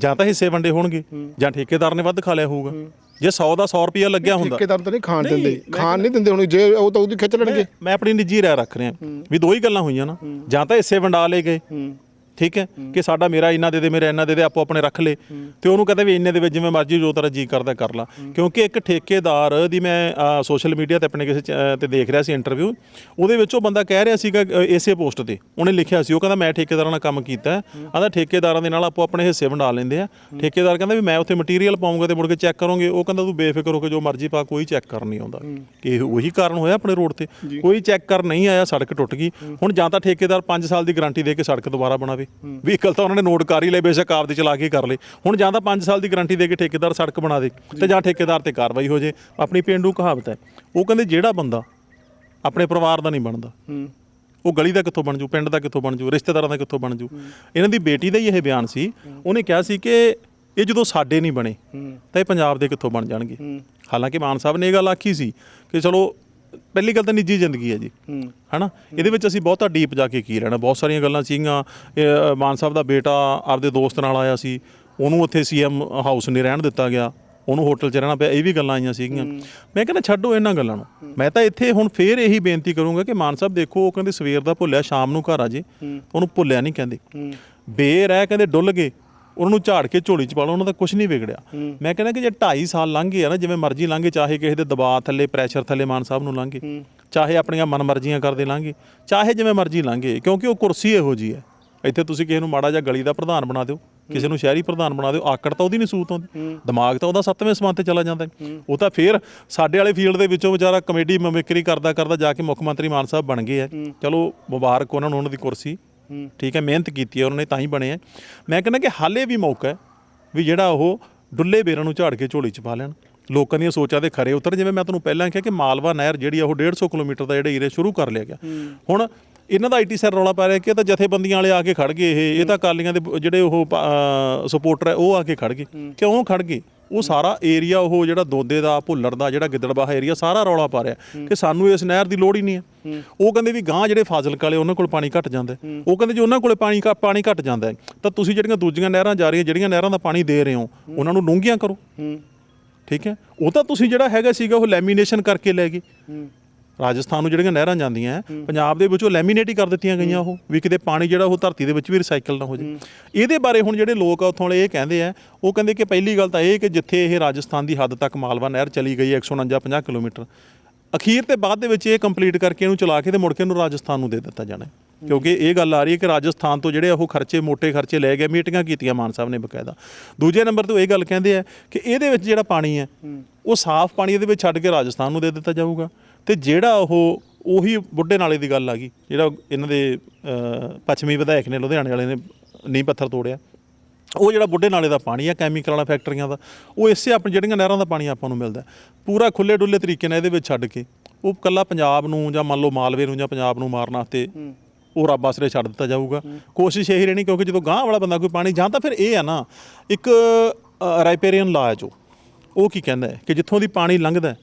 ਜਾਂ ਤਾਂ ਹਿੱਸੇ ਵੰਡੇ ਹੋਣਗੇ ਜਾਂ ਠੇਕੇਦਾਰ ਨੇ ਵੱਧ ਖਾ ਲਿਆ ਹੋਊਗਾ। ਜੇ 100 ਦਾ 100 ਰੁਪਈਆ ਲੱਗਿਆ ਹੁੰਦਾ। ਠੇਕੇਦਾਰ ਤਾਂ ਨਹੀਂ ਖਾਣ ਦਿੰਦੇ। ਖਾਣ ਨਹੀਂ ਦਿੰਦੇ ਹੁਣ ਜੇ ਉਹ ਤਾਂ ਉਹਦੀ ਖਿੱਚ ਲੈਣਗੇ। ਮੈਂ ਆਪਣੀ ਨਿੱਜੀ ਰਾਏ ਰੱਖ ਰਿਹਾ। ਵੀ ਦੋ ਹੀ ਗੱਲਾਂ ਹੋਈਆਂ ਨਾ। ਜਾਂ ਤਾਂ ਹਿੱਸੇ ਵੰਡਾ ਲਏ ਗਏ। ਠੀਕ ਹੈ? ਕਿ ਸਾਡਾ ਮੇਰਾ ਇੰਨਾ ਦੇ ਦੇ ਮੇਰਾ ਇੰਨਾ ਦੇ ਦੇ ਆਪੋ ਆਪਣੇ ਰੱਖ ਲੇ। ਤੇ ਉਹਨੂੰ ਕਹਿੰਦਾ ਵੀ ਇੰਨੇ ਦੇ ਵਿੱਚ ਜਿਵੇਂ ਮਰਜ਼ੀ ਜੋ ਤੇਰਾ ਜੀ ਕਰਦਾ ਕਰ ਲਾ। ਕਿਉਂਕਿ ਇੱਕ ਠੇਕੇਦਾਰ ਦੀ ਮੈਂ ਸੋਸ਼ਲ ਮੀਡੀਆ ਤੇ ਆਪਣੇ ਕਿਸੇ ਤੇ ਦੇਖ ਰਿਹਾ ਸੀ ਇੰਟਰਵਿਊ ਉਹਦੇ ਵਿੱਚ ਉਹ ਬੰਦਾ ਕਹਿ ਰਿਹਾ ਸੀਗਾ ਇਸੇ ਪੋਸਟ ਤੇ। ਉਹਨੇ ਲਿਖਿਆ ਸੀ। ਉਹ ਕਹਿੰਦਾ ਮੈਂ ਠੇਕੇਦਾਰਾਂ ਨਾਲ ਕੰਮ ਕੀਤਾ ਆਂਦਾ ਠੇਕੇਦਾਰਾਂ ਦੇ ਨਾਲ ਆਪੋ ਆਪਣੇ ਹਿੱਸੇ ਵੰਡਾ ਲੈਂਦੇ ਆ। ਠੇਕੇਦਾਰ ਕਹਿੰਦਾ ਵੀ ਮੈਂ ਉੱਥੇ ਮਟੀਰੀਅਲ ਪਾਉਂਗਾ ਤੇ ਮੁੜ ਕੇ ਚੈੱਕ ਕਰੋਗੇ। ਉਹ ਕਹਿੰਦਾ ਤੂੰ ਬੇਫਿਕਰ ਹੋ ਕੇ ਜੋ ਮਰਜ਼ੀ ਪਾ ਕੋਈ ਚੈੱਕ ਕਰ ਨਹੀਂ ਆਉਂਦਾ। ਇਹ ਉਹੀ ਕਾਰਨ ਹੋਇਆ ਆਪਣੇ ਰੋਡ ਤੇ। ਕੋਈ ਚੈੱਕ ਕਰ ਨਹੀਂ ਆਇਆ ਸੜਕ ਟੁੱਟ ਗਈ। ਹੁਣ ਜਾਂ ਤਾਂ ਠੇਕੇਦਾਰ 5 ਸਾਲ ਦੀ ਗਾਰੰਟੀ ਦੇ ਕੇ ਸੜਕ ਦੁਬਾਰਾ ਬਣਾਵੇ। ਵਹੀਕਲ ਤਾਂ ਉਹਨਾਂ ਨੇ ਨੋਟ ਕਰ ਹੀ ਲਏ, ਬੇਸ਼ੱਕ ਆਪਦੇ ਚਲਾ ਕੇ ਕਰ ਲਏ ਹੁਣ ਜਾਂ ਤਾਂ 5 ਸਾਲ ਦੀ ਗਾਰੰਟੀ ਦੇ ਕੇ ਠੇਕੇਦਾਰ ਸੜਕ ਬਣਾ ਦੇ ਤੇ ਜਾਂ ਠੇਕੇਦਾਰ ਤੇ ਕਾਰਵਾਈ ਹੋ ਜੇ, ਆਪਣੀ ਪੇਂਡੂ ਕਹਾਵਤ ਹੈ। ਉਹ ਕਹਿੰਦੇ ਜਿਹੜਾ ਬੰਦਾ ਆਪਣੇ ਪਰਿਵਾਰ ਦਾ ਨਹੀਂ ਬਣਦਾ, ਉਹ ਗਲੀ ਦਾ ਕਿੱਥੋਂ ਬਣ ਜੂ, ਪਿੰਡ ਦਾ ਕਿੱਥੋਂ ਬਣ ਜੂ, ਰਿਸ਼ਤੇਦਾਰਾਂ ਦਾ ਕਿੱਥੋਂ ਬਣ ਜੂ। ਇਹਨਾਂ ਦੀ ਬੇਟੀ ਦਾ ਹੀ ਇਹ ਬਿਆਨ ਸੀ। ਉਹਨੇ ਕਿਹਾ ਸੀ ਕਿ ਇਹ ਜਦੋਂ ਸਾਡੇ ਨਹੀਂ ਬਣੇ, ਤਾਂ ਇਹ ਪੰਜਾਬ ਦੇ ਕਿੱਥੋਂ ਬਣ ਜਾਣਗੇ। ਹਾਲਾਂਕਿ ਮਾਨ ਸਾਹਿਬ ਨੇ ਇਹ ਗੱਲ ਆਖੀ ਸੀ ਕਿ ਚਲੋ ਪਹਿਲੀ ਗੱਲ ਤਾਂ ਨਿੱਜੀ ਜ਼ਿੰਦਗੀ ਹੈ ਜੀ। ਹਨਾ? ਇਹਦੇ ਵਿੱਚ ਅਸੀਂ ਬਹੁਤਾ ਡੀਪ ਜਾ ਕੇ ਕੀ ਰਹਿਣਾ? ਬਹੁਤ ਸਾਰੀਆਂ ਗੱਲਾਂ ਸੀਗੀਆਂ। ਮਾਨ ਸਾਹਿਬ ਦਾ ਬੇਟਾ ਆਪਦੇ ਦੋਸਤ ਨਾਲ ਆਇਆ ਸੀ। ਉਹਨੂੰ ਉੱਥੇ ਸੀਐਮ ਹਾਊਸ ਨਹੀਂ ਰਹਿਣ ਦਿੱਤਾ ਗਿਆ। ਉਹਨੂੰ ਹੋਟਲ 'ਚ ਰਹਿਣਾ ਪਿਆ। ਇਹ ਵੀ ਗੱਲਾਂ ਆਈਆਂ ਸੀਗੀਆਂ। ਮੈਂ ਕਹਿੰਦਾ ਛੱਡੋ ਇਹਨਾਂ ਗੱਲਾਂ ਨੂੰ। ਮੈਂ ਤਾਂ ਇੱਥੇ ਹੁਣ ਫੇਰ ਇਹੀ ਬੇਨਤੀ ਕਰੂੰਗਾ ਕਿ ਮਾਨ ਸਾਹਿਬ ਦੇਖੋ ਉਹ ਕਹਿੰਦੇ ਸਵੇਰ ਦਾ ਭੁੱਲਿਆ ਸ਼ਾਮ ਨੂੰ ਘਰ ਆ ਜੇ। ਉਹਨੂੰ ਭੁੱਲਿਆ ਨਹੀਂ ਕਹਿੰਦੇ। ਬੇਰ ਹੈ ਕਹਿੰਦੇ ਡੁੱਲ ਗਏ। ਉਹਨਾਂ ਨੂੰ ਝਾੜ ਕੇ ਝੋਲੀ ਚ ਪਾ ਲਓ ਉਹਨਾਂ ਦਾ ਕੁਝ ਨਹੀਂ ਵਿਗੜਿਆ। ਮੈਂ ਕਹਿੰਦਾ ਕਿ ਜੇ 2.5 ਸਾਲ ਲੰਘ ਗਏ ਆ ਨਾ ਜਿਵੇਂ ਮਰਜ਼ੀ ਲੰਘੇ ਚਾਹੇ ਕਿਸੇ ਦੇ ਦਬਾਅ ਥੱਲੇ ਪ੍ਰੈਸ਼ਰ ਥੱਲੇ ਮਾਨ ਸਾਹਿਬ ਨੂੰ ਲੰਘੇ ਚਾਹੇ ਆਪਣੀਆਂ ਮਨਮਰਜ਼ੀਆਂ ਕਰਦੇ ਲੰਘੇ ਚਾਹੇ ਜਿਵੇਂ ਮਰਜ਼ੀ ਲੰਘੇ ਕਿਉਂਕਿ ਉਹ ਕੁਰਸੀ ਇਹੋ ਜੀ ਹੈ। ਇੱਥੇ ਤੁਸੀਂ ਕਿਸੇ ਨੂੰ ਮਾੜਾ ਜਿਹਾ ਗਲੀ ਦਾ ਪ੍ਰਧਾਨ ਬਣਾ ਦਿਓ ਕਿਸੇ ਨੂੰ ਸ਼ਹਿਰੀ ਪ੍ਰਧਾਨ ਬਣਾ ਦਿਓ ਆਕੜ ਤਾਂ ਉਹਦੀ ਨਹੀਂ ਸੂਤ ਆਉਂਦੀ। ਦਿਮਾਗ ਤਾਂ ਉਹਦਾ ਸੱਤਵੇਂ ਸਮਾਨ ਤੇ ਚਲਾ ਜਾਂਦਾ। ਉਹ ਤਾਂ ਫੇਰ ਸਾਡੇ ਵਾਲੇ ਫੀਲਡ ਦੇ ਵਿੱਚੋਂ ਵਿਚਾਰਾ ਕਮੇਡੀ ਮਮਿਕਰੀ ਕਰਦਾ ਕਰਦਾ ਜਾ ਕੇ ਮੁੱਖ ਮੰਤਰੀ ਮਾਨ ਸਾਹਿਬ ਬਣ ਗਏ ਆ ਚਲੋ ਮੁਬਾਰਕ ਉਹਨਾਂ ਨੂੰ ਉਹਨਾਂ ਦੀ ਕੁਰਸੀ। ਠੀਕ ਹੈ ਮਿਹਨਤ ਕੀਤੀ ਹੈ ਉਹਨਾਂ ਨੇ ਤਾਂ ਹੀ ਬਣੇ ਆ। ਮੈਂ ਕਹਿੰਦਾ ਕਿ ਹਾਲੇ ਵੀ ਮੌਕਾ ਹੈ ਵੀ ਜਿਹੜਾ ਉਹ ਡੁੱਲੇ ਬੇਰਾਂ ਨੂੰ ਝਾੜ ਕੇ ਝੋਲੀ ਚ ਪਾ ਲੈਣ। ਲੋਕਾਂ ਦੀਆਂ ਸੋਚਾਂ ਦੇ ਖਰੇ ਉਤਰ। ਜਿਵੇਂ ਮੈਂ ਤੁਹਾਨੂੰ ਪਹਿਲਾਂ ਕਿਹਾ ਕਿ ਮਾਲਵਾ ਨਹਿਰ ਜਿਹੜੀ ਆ ਉਹ 150 ਕਿਲੋਮੀਟਰ ਦਾ ਜਿਹੜਾ ਏਰੀਆ ਸ਼ੁਰੂ ਕਰ ਲਿਆ ਗਿਆ। ਹੁਣ ਇਹਨਾਂ ਦਾ ਆਈਟੀ ਸੈਰ ਰੌਲਾ ਪਾ ਰਿਹਾ ਕਿ ਇਹ ਤਾਂ ਜਥੇਬੰਦੀਆਂ ਵਾਲੇ ਆ ਕੇ ਖੜ ਗਏ ਇਹ ਇਹ ਤਾਂ ਅਕਾਲੀਆਂ ਦੇ ਜਿਹੜੇ ਉਹ ਸਪੋਰਟਰ ਹੈ ਉਹ ਆ ਕੇ ਖੜ ਗਏ। ਕਿਉਂ ਖੜ ਗਏ? ਉਹ ਸਾਰਾ ਏਰੀਆ ਉਹ ਜਿਹੜਾ ਦੋਦੇ ਦਾ ਭੁੱਲਰ ਦਾ ਜਿਹੜਾ ਗਿੱਦੜਬਾਹਾ ਏਰੀਆ ਸਾਰਾ ਰੌਲਾ ਪਾ ਰਿਹਾ ਕਿ ਸਾਨੂੰ ਇਸ ਨਹਿਰ ਦੀ ਲੋੜ ਹੀ ਨਹੀਂ ਹੈ। ਉਹ ਕਹਿੰਦੇ ਵੀ ਗਾਂ ਜਿਹੜੇ ਫਾਜ਼ਿਲਕ ਵਾਲੇ ਉਹਨਾਂ ਕੋਲ ਪਾਣੀ ਘਟ ਜਾਂਦਾ। ਉਹ ਕਹਿੰਦੇ ਜੇ ਉਹਨਾਂ ਕੋਲੇ ਪਾਣੀ ਪਾਣੀ ਘਟ ਜਾਂਦਾ ਤਾਂ ਤੁਸੀਂ ਜਿਹੜੀਆਂ ਦੂਜੀਆਂ ਨਹਿਰਾਂ ਜਾ ਰਹੀਆਂ ਜਿਹੜੀਆਂ ਨਹਿਰਾਂ ਦਾ ਪਾਣੀ ਦੇ ਰਹੇ ਹੋ ਉਹਨਾਂ ਨੂੰ ਡੂੰਘੀਆਂ ਕਰੋ। ਠੀਕ ਹੈ? ਉਹ ਤਾਂ ਤੁਸੀਂ ਜਿਹੜਾ ਹੈਗਾ ਸੀਗਾ ਉਹ ਲੈਮੀਨੇਸ਼ਨ ਕਰਕੇ ਲੈ ਗਏ। ਰਾਜਸਥਾਨ ਨੂੰ ਜਿਹੜੀਆਂ ਨਹਿਰਾਂ ਜਾਂਦੀਆਂ ਹੈ, ਪੰਜਾਬ ਦੇ ਵਿੱਚੋਂ ਲੈਮੀਨੇਟ ਹੀ ਕਰ ਦਿੱਤੀਆਂ ਗਈਆਂ ਉਹ ਵੀ ਕਿਤੇ ਪਾਣੀ ਜਿਹੜਾ ਉਹ ਧਰਤੀ ਦੇ ਵਿੱਚ ਵੀ ਰਿਸਾਈਕਲ ਨਾ ਹੋ ਜਾਵੇ ਇਹਦੇ ਬਾਰੇ ਹੁਣ ਜਿਹੜੇ ਲੋਕ ਆ ਉੱਥੋਂ ਵਾਲੇ ਇਹ ਕਹਿੰਦੇ ਆ ਉਹ ਕਹਿੰਦੇ ਕਿ ਪਹਿਲੀ ਗੱਲ ਤਾਂ ਇਹ ਕਿ ਜਿੱਥੇ ਇਹ ਰਾਜਸਥਾਨ ਦੀ ਹੱਦ ਤੱਕ ਮਾਲਵਾ ਨਹਿਰ ਚਲੀ ਗਈ ਹੈ 149 50 ਕਿਲੋਮੀਟਰ ਅਖੀਰ ਤੇ ਬਾਅਦ ਦੇ ਵਿੱਚ ਇਹ ਕੰਪਲੀਟ ਕਰਕੇ ਇਹਨੂੰ ਚਲਾ ਕੇ ਤੇ ਮੁੜ ਕੇ ਇਹਨੂੰ ਰਾਜਸਥਾਨ ਨੂੰ ਦੇ ਦਿੱਤਾ ਜਾਣਾ ਹੈ। ਕਿਉਂਕਿ ਇਹ ਗੱਲ ਆ ਰਹੀ ਹੈ ਕਿ ਰਾਜਸਥਾਨ ਤੋਂ ਜਿਹੜੇ ਉਹ ਖਰਚੇ ਮੋٹے ਖਰਚੇ ਲੈ ਗਏ ਮੀਟਿੰਗਾਂ ਕੀਤੀਆਂ ਮਾਨ ਸਾਹਿਬ ਨੇ ਬਕਾਇਦਾ। ਦੂਜੇ ਨੰਬਰ ਤੇ ਉਹ ਇਹ ਗੱਲ ਕਹਿੰਦੇ ਆ ਕਿ ਇਹਦੇ ਵਿੱਚ ਜਿਹੜਾ ਪਾਣੀ ਹੈ ਉਹ ਸਾਫ਼ ਪਾਣੀ ਇਹਦੇ ਵਿੱਚ ਛੱਡ ਕੇ ਰਾਜਸਥਾਨ ਨੂੰ ਦੇ ਦਿੱਤਾ ਜਾਊਗਾ। ਤੇ ਜਿਹੜਾ ਉਹ ਉਹੀ ਬੁੱਢੇ ਨਾਲੇ ਦੀ ਗੱਲ ਆ ਗਈ ਜਿਹੜਾ ਇਹਨਾਂ ਦੇ ਪੱਛਮੀ ਵਿਧਾਇਕ ਨੇ ਲੁਧਿਆਣੇ ਵਾਲੇ ਨੇ ਨੀਂਹ ਪੱਥਰ ਤੋੜਿਆ। ਉਹ ਜਿਹੜਾ ਬੁੱਢੇ ਨਾਲੇ ਦਾ ਪਾਣੀ ਆ ਕੈਮੀਕਲ ਵਾਲਾ ਫੈਕਟਰੀਆਂ ਦਾ ਉਹ ਇਸੇ ਆਪਣੀ ਜਿਹੜੀਆਂ ਨਹਿਰਾਂ ਦਾ ਪਾਣੀ ਆਪਾਂ ਨੂੰ ਮਿਲਦਾ। ਪੂਰਾ ਖੁੱਲੇ ਡੁੱਲੇ ਤਰੀਕੇ ਨਾਲ ਇਹਦੇ ਵਿੱਚ ਛੱਡ ਕੇ ਉਹ ਕੱਲਾ ਪੰਜਾਬ ਨੂੰ ਜਾਂ ਮੰਨ ਲਓ ਮਾਲਵੇ ਨੂੰ ਜਾਂ ਪੰਜਾਬ ਨੂੰ ਮਾਰਨ ਵਾਸਤੇ ਉਹ ਰੱਬ ਆਸਰੇ ਛੱਡ ਦਿੱਤਾ ਜਾਊਗਾ। ਕੋਸ਼ਿਸ਼ ਇਹੀ ਰਹਿਣੀ ਕਿਉਂਕਿ ਜਦੋਂ ਗਾਂਹ ਵਾਲਾ ਬੰਦਾ ਕੋਈ ਪਾਣੀ ਜਾਂ ਤਾਂ ਫਿਰ ਇਹ ਆ ਨਾ ਇੱਕ ਰਾਈਪੇਰੀਅਨ ਲਾ ਹੈ ਜੋ ਉਹ ਕੀ ਕਹਿੰਦਾ ਹੈ ਕਿ ਜਿੱਥੋਂ ਦੀ ਪਾਣੀ ਲੰਘਦਾ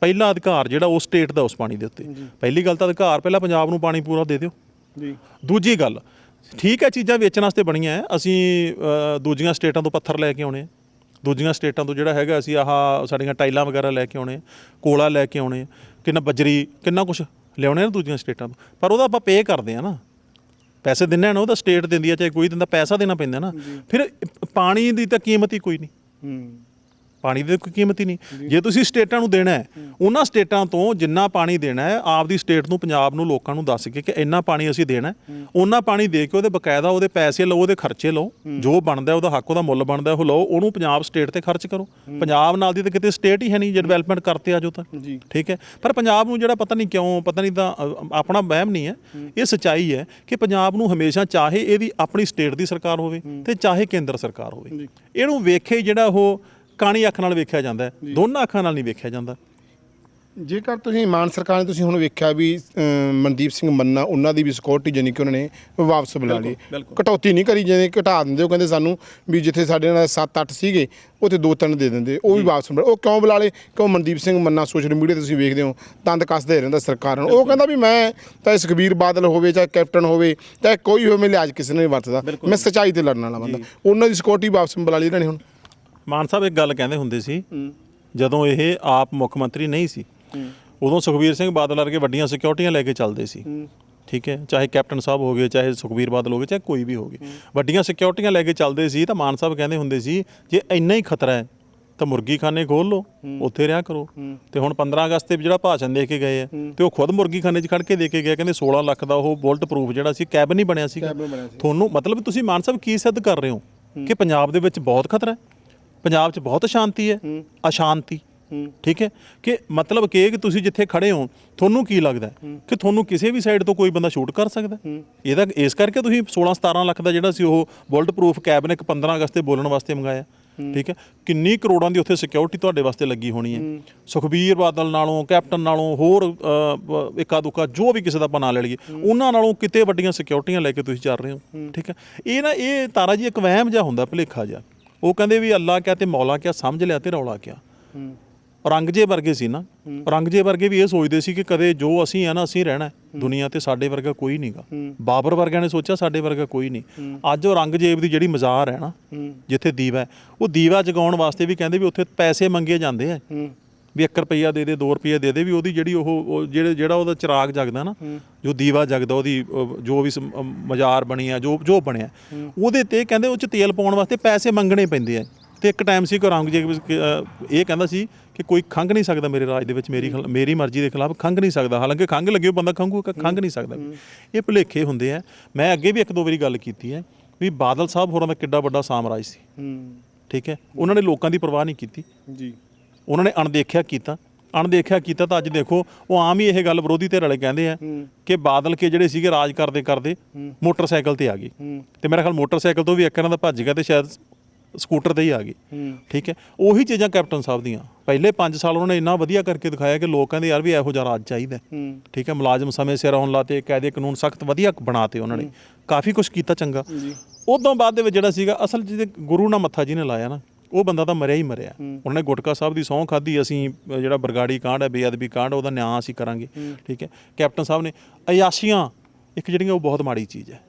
ਪਹਿਲਾ ਅਧਿਕਾਰ ਜਿਹੜਾ ਉਹ ਸਟੇਟ ਦਾ ਉਸ ਪਾਣੀ ਦੇ ਉੱਤੇ। ਪਹਿਲੀ ਗੱਲ ਤਾਂ ਅਧਿਕਾਰ ਪਹਿਲਾਂ ਪੰਜਾਬ ਨੂੰ ਪਾਣੀ ਪੂਰਾ ਦੇ ਦਿਓ। ਜੀ। ਦੂਜੀ ਗੱਲ ਠੀਕ ਹੈ ਚੀਜ਼ਾਂ ਵੇਚਣ ਵਾਸਤੇ ਬਣੀਆਂ ਅਸੀਂ ਦੂਜੀਆਂ ਸਟੇਟਾਂ ਤੋਂ ਪੱਥਰ ਲੈ ਕੇ ਆਉਣੇ ਦੂਜੀਆਂ ਸਟੇਟਾਂ ਤੋਂ ਜਿਹੜਾ ਹੈਗਾ ਅਸੀਂ ਆਹ ਸਾਡੀਆਂ ਟਾਈਲਾਂ ਵਗੈਰਾ ਲੈ ਕੇ ਆਉਣੇ ਕੋਲਾ ਲੈ ਕੇ ਆਉਣੇ ਕਿੰਨਾ ਬਜਰੀ ਕਿੰਨਾ ਕੁਝ ਲਿਆਉਣੇ ਆ ਦੂਜੀਆਂ ਸਟੇਟਾਂ ਤੋਂ। ਪਰ ਉਹਦਾ ਆਪਾਂ ਪੇ ਕਰਦੇ ਆ ਨਾ। ਪੈਸੇ ਦਿੰਨੇ ਨਾ ਉਹਦਾ ਸਟੇਟ ਦਿੰਦੀ ਆ ਚਾਹੇ ਕੋਈ ਦਿੰਦਾ ਪੈਸਾ ਦੇਣਾ ਪੈਂਦਾ ਨਾ। ਫਿਰ ਪਾਣੀ ਦੀ ਤਾਂ ਕੀਮਤ ਹੀ ਕੋਈ ਨਹੀਂ। ਹੂੰ। ਪਾਣੀ ਦੀ ਕੋਈ ਕੀਮਤ ਹੀ ਨਹੀਂ। ਜੇ ਤੁਸੀਂ ਸਟੇਟਾਂ ਨੂੰ ਦੇਣਾ ਹੈ ਉਹਨਾਂ ਸਟੇਟਾਂ ਤੋਂ ਜਿੰਨਾ ਪਾਣੀ ਦੇਣਾ ਹੈ ਆਪਦੀ ਸਟੇਟ ਨੂੰ ਪੰਜਾਬ ਨੂੰ ਲੋਕਾਂ ਨੂੰ ਦੱਸ ਕੇ ਕਿ ਇੰਨਾ ਪਾਣੀ ਅਸੀਂ ਦੇਣਾ ਉਹਨਾਂ ਪਾਣੀ ਦੇ ਕੇ ਉਹਦੇ ਬਕਾਇਦਾ ਉਹਦੇ ਪੈਸੇ ਲਓ ਉਹਦੇ ਖਰਚੇ ਲਓ ਜੋ ਬਣਦਾ ਉਹਦਾ ਹੱਕ ਉਹਦਾ ਮੁੱਲ ਬਣਦਾ ਉਹ ਲਓ ਉਹਨੂੰ ਪੰਜਾਬ ਸਟੇਟ ਤੇ ਖਰਚ ਕਰੋ। ਪੰਜਾਬ ਨਾਲ ਦੀ ਤਾਂ ਕਿਤੇ ਸਟੇਟ ਹੀ ਹੈ ਨਹੀਂ ਜੇ ਡਿਵੈਲਪਮੈਂਟ ਕਰਤੇ ਆ ਜੋ ਤਾਂ। ਠੀਕ ਹੈ। ਪਰ ਪੰਜਾਬ ਨੂੰ ਜਿਹੜਾ ਪਤਾ ਨਹੀਂ ਕਿਉਂ ਪਤਾ ਨਹੀਂ ਤਾਂ ਆਪਣਾ ਵਹਿਮ ਨਹੀਂ ਹੈ। ਇਹ ਸਚਾਈ ਹੈ ਕਿ ਪੰਜਾਬ ਨੂੰ ਹਮੇਸ਼ਾ ਚਾਹੇ ਇਹਦੀ ਆਪਣੀ ਸਟੇਟ ਦੀ ਸਰਕਾਰ ਹੋਵੇ ਤੇ ਚਾਹੇ ਕੇਂਦਰ ਸਰਕਾਰ ਹੋਵੇ। ਇਹਨੂੰ ਵੇਖੇ ਜਿਹੜਾ ਉਹ ਕਾਣੀ ਅੱਖ ਨਾਲ ਵੇਖਿਆ ਜਾਂਦਾ ਹੈ। ਦੋਨਾਂ ਅੱਖਾਂ ਨਾਲ ਨਹੀਂ ਵੇਖਿਆ ਜਾਂਦਾ। ਜੇਕਰ ਤੁਸੀਂ ਮਾਨ ਸਰਕਾਰ ਨੇ ਤੁਸੀਂ ਹੁਣ ਵੇਖਿਆ ਵੀ ਅਮ, ਮਨਦੀਪ ਸਿੰਘ ਮੰਨਾ ਉਹਨਾਂ ਦੀ ਵੀ ਸਿਕਿਉਰਿਟੀ ਜਾਨੀ ਕਿ ਉਹਨਾਂ ਨੇ ਵਾਪਸ ਬੁਲਾ ਲਈ। ਕਟੌਤੀ ਨਹੀਂ ਕਰੀ ਜਿਵੇਂ ਘਟਾ ਦਿੰਦੇ। ਉਹ ਕਹਿੰਦੇ ਸਾਨੂੰ ਵੀ ਜਿੱਥੇ ਸਾਡੇ ਨਾਲ 7-8 ਸੀਗੇ ਉੱਥੇ 2-3 ਦੇ ਦਿੰਦੇ। ਉਹ ਵੀ ਵਾਪਸ ਬੁਲਾ ਉਹ ਕਿਉਂ ਬੁਲਾ ਲਏ? ਕਿਉਂ ਮਨਦੀਪ ਸਿੰਘ ਮੰਨਾ ਸੋਸ਼ਲ ਮੀਡੀਆ ਤੇ ਤੁਸੀਂ ਵੇਖਦੇ ਹੋ ਤੰਦ ਕੱਸਦੇ ਰਹਿੰਦਾ ਸਰਕਾਰ ਨੂੰ ਉਹ ਕਹਿੰਦਾ ਵੀ ਮੈਂ ਚਾਹੇ ਸੁਖਬੀਰ ਬਾਦਲ ਹੋਵੇ ਚਾਹੇ ਕੈਪਟਨ ਹੋਵੇ ਚਾਹੇ ਕੋਈ ਹੋਵੇ ਮੈਂ ਲਿਹਾਜ਼ ਕਿਸੇ ਨੇ ਨਹੀਂ ਵਰਤਦਾ। ਮੈਂ ਸੱਚਾਈ ਤੇ ਲੜਨ ਵਾਲਾ ਬੰਦਾ। ਉਹਨਾਂ ਦੀ ਸਿਕਿਉਰਿਟੀ ਵਾਪਸ ਬੁਲਾ ਲਈ ਇਹਨਾਂ ਨੇ ਹੁਣ। ਮਾਨ ਸਾਹਿਬ ਇੱਕ ਗੱਲ ਕਹਿੰਦੇ ਹੁੰਦੇ ਸੀ ਜਦੋਂ ਇਹ ਆਪ ਮੁੱਖ ਮੰਤਰੀ ਨਹੀਂ ਸੀ ਉਦੋਂ ਸੁਖਬੀਰ ਸਿੰਘ ਬਾਦਲ ਵਰਗੇ ਵੱਡੀਆਂ ਸਿਕਿਉਰਟੀਆਂ ਲੈ ਕੇ ਚੱਲਦੇ ਸੀ। ਠੀਕ ਹੈ ਚਾਹੇ ਕੈਪਟਨ ਸਾਹਿਬ ਹੋ ਗਏ ਚਾਹੇ ਸੁਖਬੀਰ ਬਾਦਲ ਹੋ ਗਏ ਚਾਹੇ ਕੋਈ ਵੀ ਹੋ ਗਏ। ਵੱਡੀਆਂ ਸਿਕਿਉਰਟੀਆਂ ਲੈ ਕੇ ਚੱਲਦੇ ਸੀ ਤਾਂ ਮਾਨ ਸਾਹਿਬ ਕਹਿੰਦੇ ਹੁੰਦੇ ਸੀ ਜੇ ਇੰਨਾ ਹੀ ਖਤਰਾ ਹੈ ਤਾਂ ਮੁਰਗੀਖਾਨੇ ਖੋਲ ਲਓ ਉੱਥੇ ਰਿਹਾ ਕਰੋ। ਤੇ ਹੁਣ 15 ਅਗਸਤ ਤੇ ਜਿਹੜਾ ਭਾਸ਼ਣ ਦੇ ਕੇ ਗਏ ਆ ਤੇ ਉਹ ਖੁਦ ਮੁਰਗੀਖਾਨੇ 'ਚ ਖੜ ਕੇ ਦੇ ਕੇ ਗਏ ਕਹਿੰਦੇ 16 ਲੱਖ ਦਾ ਉਹ ਬੁਲਟ ਪ੍ਰੂਫ ਜਿਹੜਾ ਸੀ ਕੈਬਨ ਹੀ ਬਣਿਆ ਸੀ। ਤੁਹਾਨੂੰ ਮਤਲਬ ਤੁਸੀਂ ਮਾਨ ਸਾਹਿਬ ਕੀ ਸਿੱਧ ਕਰ ਰਹੇ ਹੋ। ਕਿ ਪੰਜਾਬ ਦੇ ਵਿੱਚ ਬਹੁਤ ਖਤਰਾ ਹੈ? ਪੰਜਾਬ 'ਚ ਬਹੁਤ ਸ਼ਾਂਤੀ ਹੈ ਅਸ਼ਾਂਤੀ। ਠੀਕ ਹੈ? ਕਿ ਮਤਲਬ ਕਿ ਇਹ ਕਿ ਤੁਸੀਂ ਜਿੱਥੇ ਖੜੇ ਹੋ ਤੁਹਾਨੂੰ ਕੀ ਲੱਗਦਾ ਕਿ ਤੁਹਾਨੂੰ ਕਿਸੇ ਵੀ ਸਾਈਡ ਤੋਂ ਕੋਈ ਬੰਦਾ ਸ਼ੂਟ ਕਰ ਸਕਦਾ? ਇਹਦਾ ਇਸ ਕਰਕੇ ਤੁਸੀਂ 16 17 ਲੱਖ ਦਾ ਜਿਹੜਾ ਸੀ ਉਹ ਬੁਲਟ ਪ੍ਰੂਫ ਕੈਬਨ ਇੱਕ 15 ਅਗਸਤ ਤੇ ਬੋਲਣ ਵਾਸਤੇ ਮੰਗਾਇਆ। ਠੀਕ ਹੈ? ਕਿੰਨੀ ਕਰੋੜਾਂ ਦੀ ਉੱਥੇ ਸਿਕਿਉਰਿਟੀ ਤੁਹਾਡੇ ਵਾਸਤੇ ਲੱਗੀ ਹੋਣੀ ਹੈ। ਸੁਖਬੀਰ ਬਾਦਲ ਨਾਲੋਂ ਕੈਪਟਨ ਨਾਲੋਂ ਹੋਰ ਇੱਕਾ ਦੁੱਕਾ ਜੋ ਵੀ ਕਿਸੇ ਦਾ ਆਪਾਂ ਨਾਂ ਲੈ ਲਈਏ ਉਹਨਾਂ ਨਾਲੋਂ ਕਿਤੇ ਵੱਡੀਆਂ ਸਿਕਿਉਰਿਟੀਆਂ ਲੈ ਕੇ ਤੁਸੀਂ ਚੱਲ ਰਹੇ ਹੋ। ਠੀਕ ਹੈ? ਇਹ ਨਾ ਇਹ ਤਾਰਾ ਜੀ ਇੱਕ ਵਹਿਮ ਜਿਹਾ ਹੁੰਦਾ ਭੁਲੇਖਾ ਜਿਹਾ। ਉਹ ਕਹਿੰਦੇ ਵੀ ਅੱਲਾ ਕਿਆ ਤੇ ਮੌਲਾ ਕਿਆ ਸਮਝ ਲਿਆ ਤੇ ਰੌਲਾ ਕਿਆ। ਔਰੰਗਜ਼ੇਬ ਵਰਗੇ ਸੀ ਨਾ। ਔਰੰਗਜ਼ੇਬ ਵਰਗੇ ਵੀ ਇਹ ਸੋਚਦੇ ਸੀ ਕਿ ਕਦੇ ਜੋ ਅਸੀਂ ਆ ਨਾ ਅਸੀਂ ਰਹਿਣਾ। ਦੁਨੀਆ ਤੇ ਸਾਡੇ ਵਰਗਾ ਕੋਈ ਨਹੀਂਗਾ ਬਾਬਰ ਵਰਗਿਆਂ ਨੇ ਸੋਚਿਆ ਸਾਡੇ ਵਰਗਾ ਕੋਈ ਨਹੀਂ। ਅੱਜ ਔਰੰਗਜ਼ੇਬ ਦੀ ਜਿਹੜੀ ਮਜ਼ਾਰ ਹੈ ਨਾ ਜਿੱਥੇ ਦੀਵਾ ਉਹ ਦੀਵਾ ਜਗਾਉਣ ਵਾਸਤੇ ਵੀ ਕਹਿੰਦੇ ਵੀ ਉੱਥੇ ਪੈਸੇ ਮੰਗੇ ਜਾਂਦੇ ਆ। ਵੀ 1 ਰੁਪਈਆ ਦੇ ਦੇ 2 ਰੁਪਈਆ ਦੇ ਦੇ ਵੀ ਉਹਦੀ ਜਿਹੜੀ ਉਹ ਜਿਹੜੇ ਜਿਹੜਾ ਉਹਦਾ ਚਿਰਾਗ ਜਗਦਾ ਨਾ ਜੋ ਦੀਵਾ ਜਗਦਾ ਉਹਦੀ ਜੋ ਵੀ ਮਜ਼ਾਰ ਬਣੀ ਆ ਜੋ ਜੋ ਬਣਿਆ। ਉਹਦੇ ਤੇ ਕਹਿੰਦੇ ਉਹ ਚ ਤੇਲ ਪਾਉਣ ਵਾਸਤੇ ਪੈਸੇ ਮੰਗਣੇ ਪੈਂਦੇ ਆ। ਤੇ ਇੱਕ ਟਾਈਮ ਸੀ ਕਿ ਅਹ, ਇਹ ਕਹਿੰਦਾ ਸੀ ਕਿ ਕੋਈ ਖੰਗ ਨਹੀਂ ਸਕਦਾ ਮੇਰੇ ਰਾਜ ਦੇ ਵਿੱਚ ਮੇਰੀ ਮੇਰੀ ਮਰਜ਼ੀ ਦੇ ਖਿਲਾਫ ਖੰਗ ਨਹੀਂ ਸਕਦਾ। ਹਾਲਾਂਕਿ ਖੰਗ ਲੱਗੇ ਉਹ ਬੰਦਾ ਖੰਗੂ ਖੰਗ ਨਹੀਂ ਸਕਦਾ। ਇਹ ਭੁਲੇਖੇ ਹੁੰਦੇ ਆ। ਮੈਂ ਅੱਗੇ ਵੀ ਇੱਕ ਦੋ ਵਾਰੀ ਗੱਲ ਕੀਤੀ ਹੈ ਵੀ ਬਾਦਲ ਸਾਹਿਬ ਹੋਰਾਂ ਦਾ ਕਿੱਡਾ ਵੱਡਾ ਸਾਮਰਾਜ ਸੀ। ਠੀਕ ਹੈ? ਉਹਨਾਂ ਨੇ ਲੋਕਾਂ ਦੀ ਪਰਵਾਹ ਨਹੀਂ ਕੀਤੀ। ਜੀ। ਉਹਨਾਂ ਨੇ ਅਣਦੇਖਿਆ ਕੀਤਾ। ਅਣਦੇਖਿਆ ਕੀਤਾ ਤਾਂ ਅੱਜ ਦੇਖੋ ਉਹ ਆਮ ਹੀ ਇਹ ਗੱਲ ਵਿਰੋਧੀ ਧਿਰ ਵਾਲੇ ਕਹਿੰਦੇ ਆ ਕਿ ਬਾਦਲ ਕੇ ਜਿਹੜੇ ਸੀਗੇ ਰਾਜ ਕਰਦੇ ਕਰਦੇ ਮੋਟਰਸਾਈਕਲ ਤੇ ਆ ਗਏ। ਤੇ ਮੇਰਾ ਖਿਆਲ ਮੋਟਰਸਾਈਕਲ ਤੋਂ ਵੀ ਇੱਕ ਇਹਨਾਂ ਦਾ ਭੱਜ ਗਿਆ ਤੇ ਸ਼ਾਇਦ ਸਕੂਟਰ ਤੇ ਹੀ ਆ ਗਏ। ਠੀਕ ਹੈ? ਉਹੀ ਚੀਜ਼ਾਂ ਕੈਪਟਨ ਸਾਹਿਬ ਦੀਆਂ। ਪਹਿਲੇ 5 ਸਾਲ ਉਹਨਾਂ ਨੇ ਇੰਨਾ ਵਧੀਆ ਕਰਕੇ ਦਿਖਾਇਆ ਕਿ ਲੋਕਾਂ ਦੇ ਯਾਰ ਵੀ ਇਹੋ ਜਿਹਾ ਰਾਜ ਚਾਹੀਦਾ। ਠੀਕ ਹੈ? ਮੁਲਾਜ਼ਮ ਸਮੇਂ ਸਿਰ ਆਉਣ ਲਾਤੇ ਕਾਇਦੇ ਕਾਨੂੰਨ ਸਖਤ ਵਧੀਆ ਬਣਾਤੇ ਉਹਨਾਂ ਨੇ। ਕਾਫੀ ਕੁਝ ਕੀਤਾ ਚੰਗਾ। ਉਦੋਂ ਬਾਅਦ ਦੇ ਵਿੱਚ ਜਿਹੜਾ ਸੀਗਾ ਅਸਲ ਜਿਹਦੇ ਗੁਰੂ ਨਾਲ ਮੱਥਾ ਜੀ ਨੇ ਲਾਇਆ ਨਾ ਉਹ ਬੰਦਾ ਤਾਂ ਮਰਿਆ ਹੀ ਮਰਿਆ। ਉਹਨਾਂ ਨੇ ਗੁਟਕਾ ਸਾਹਿਬ ਦੀ ਸਹੁੰ ਖਾਧੀ ਅਸੀਂ ਜਿਹੜਾ ਬਰਗਾੜੀ ਕਾਂਡ ਹੈ ਬੇਅਦਬੀ ਕਾਂਡ ਉਹਦਾ ਨਿਆਂ ਅਸੀਂ ਕਰਾਂਗੇ। ਠੀਕ ਹੈ? ਕੈਪਟਨ ਸਾਹਿਬ ਨੇ ਅਯਾਸ਼ੀਆਂ ਇੱਕ ਜਿਹੜੀਆਂ ਉਹ ਬਹੁਤ ਮਾੜੀ ਚੀਜ਼ ਹੈ।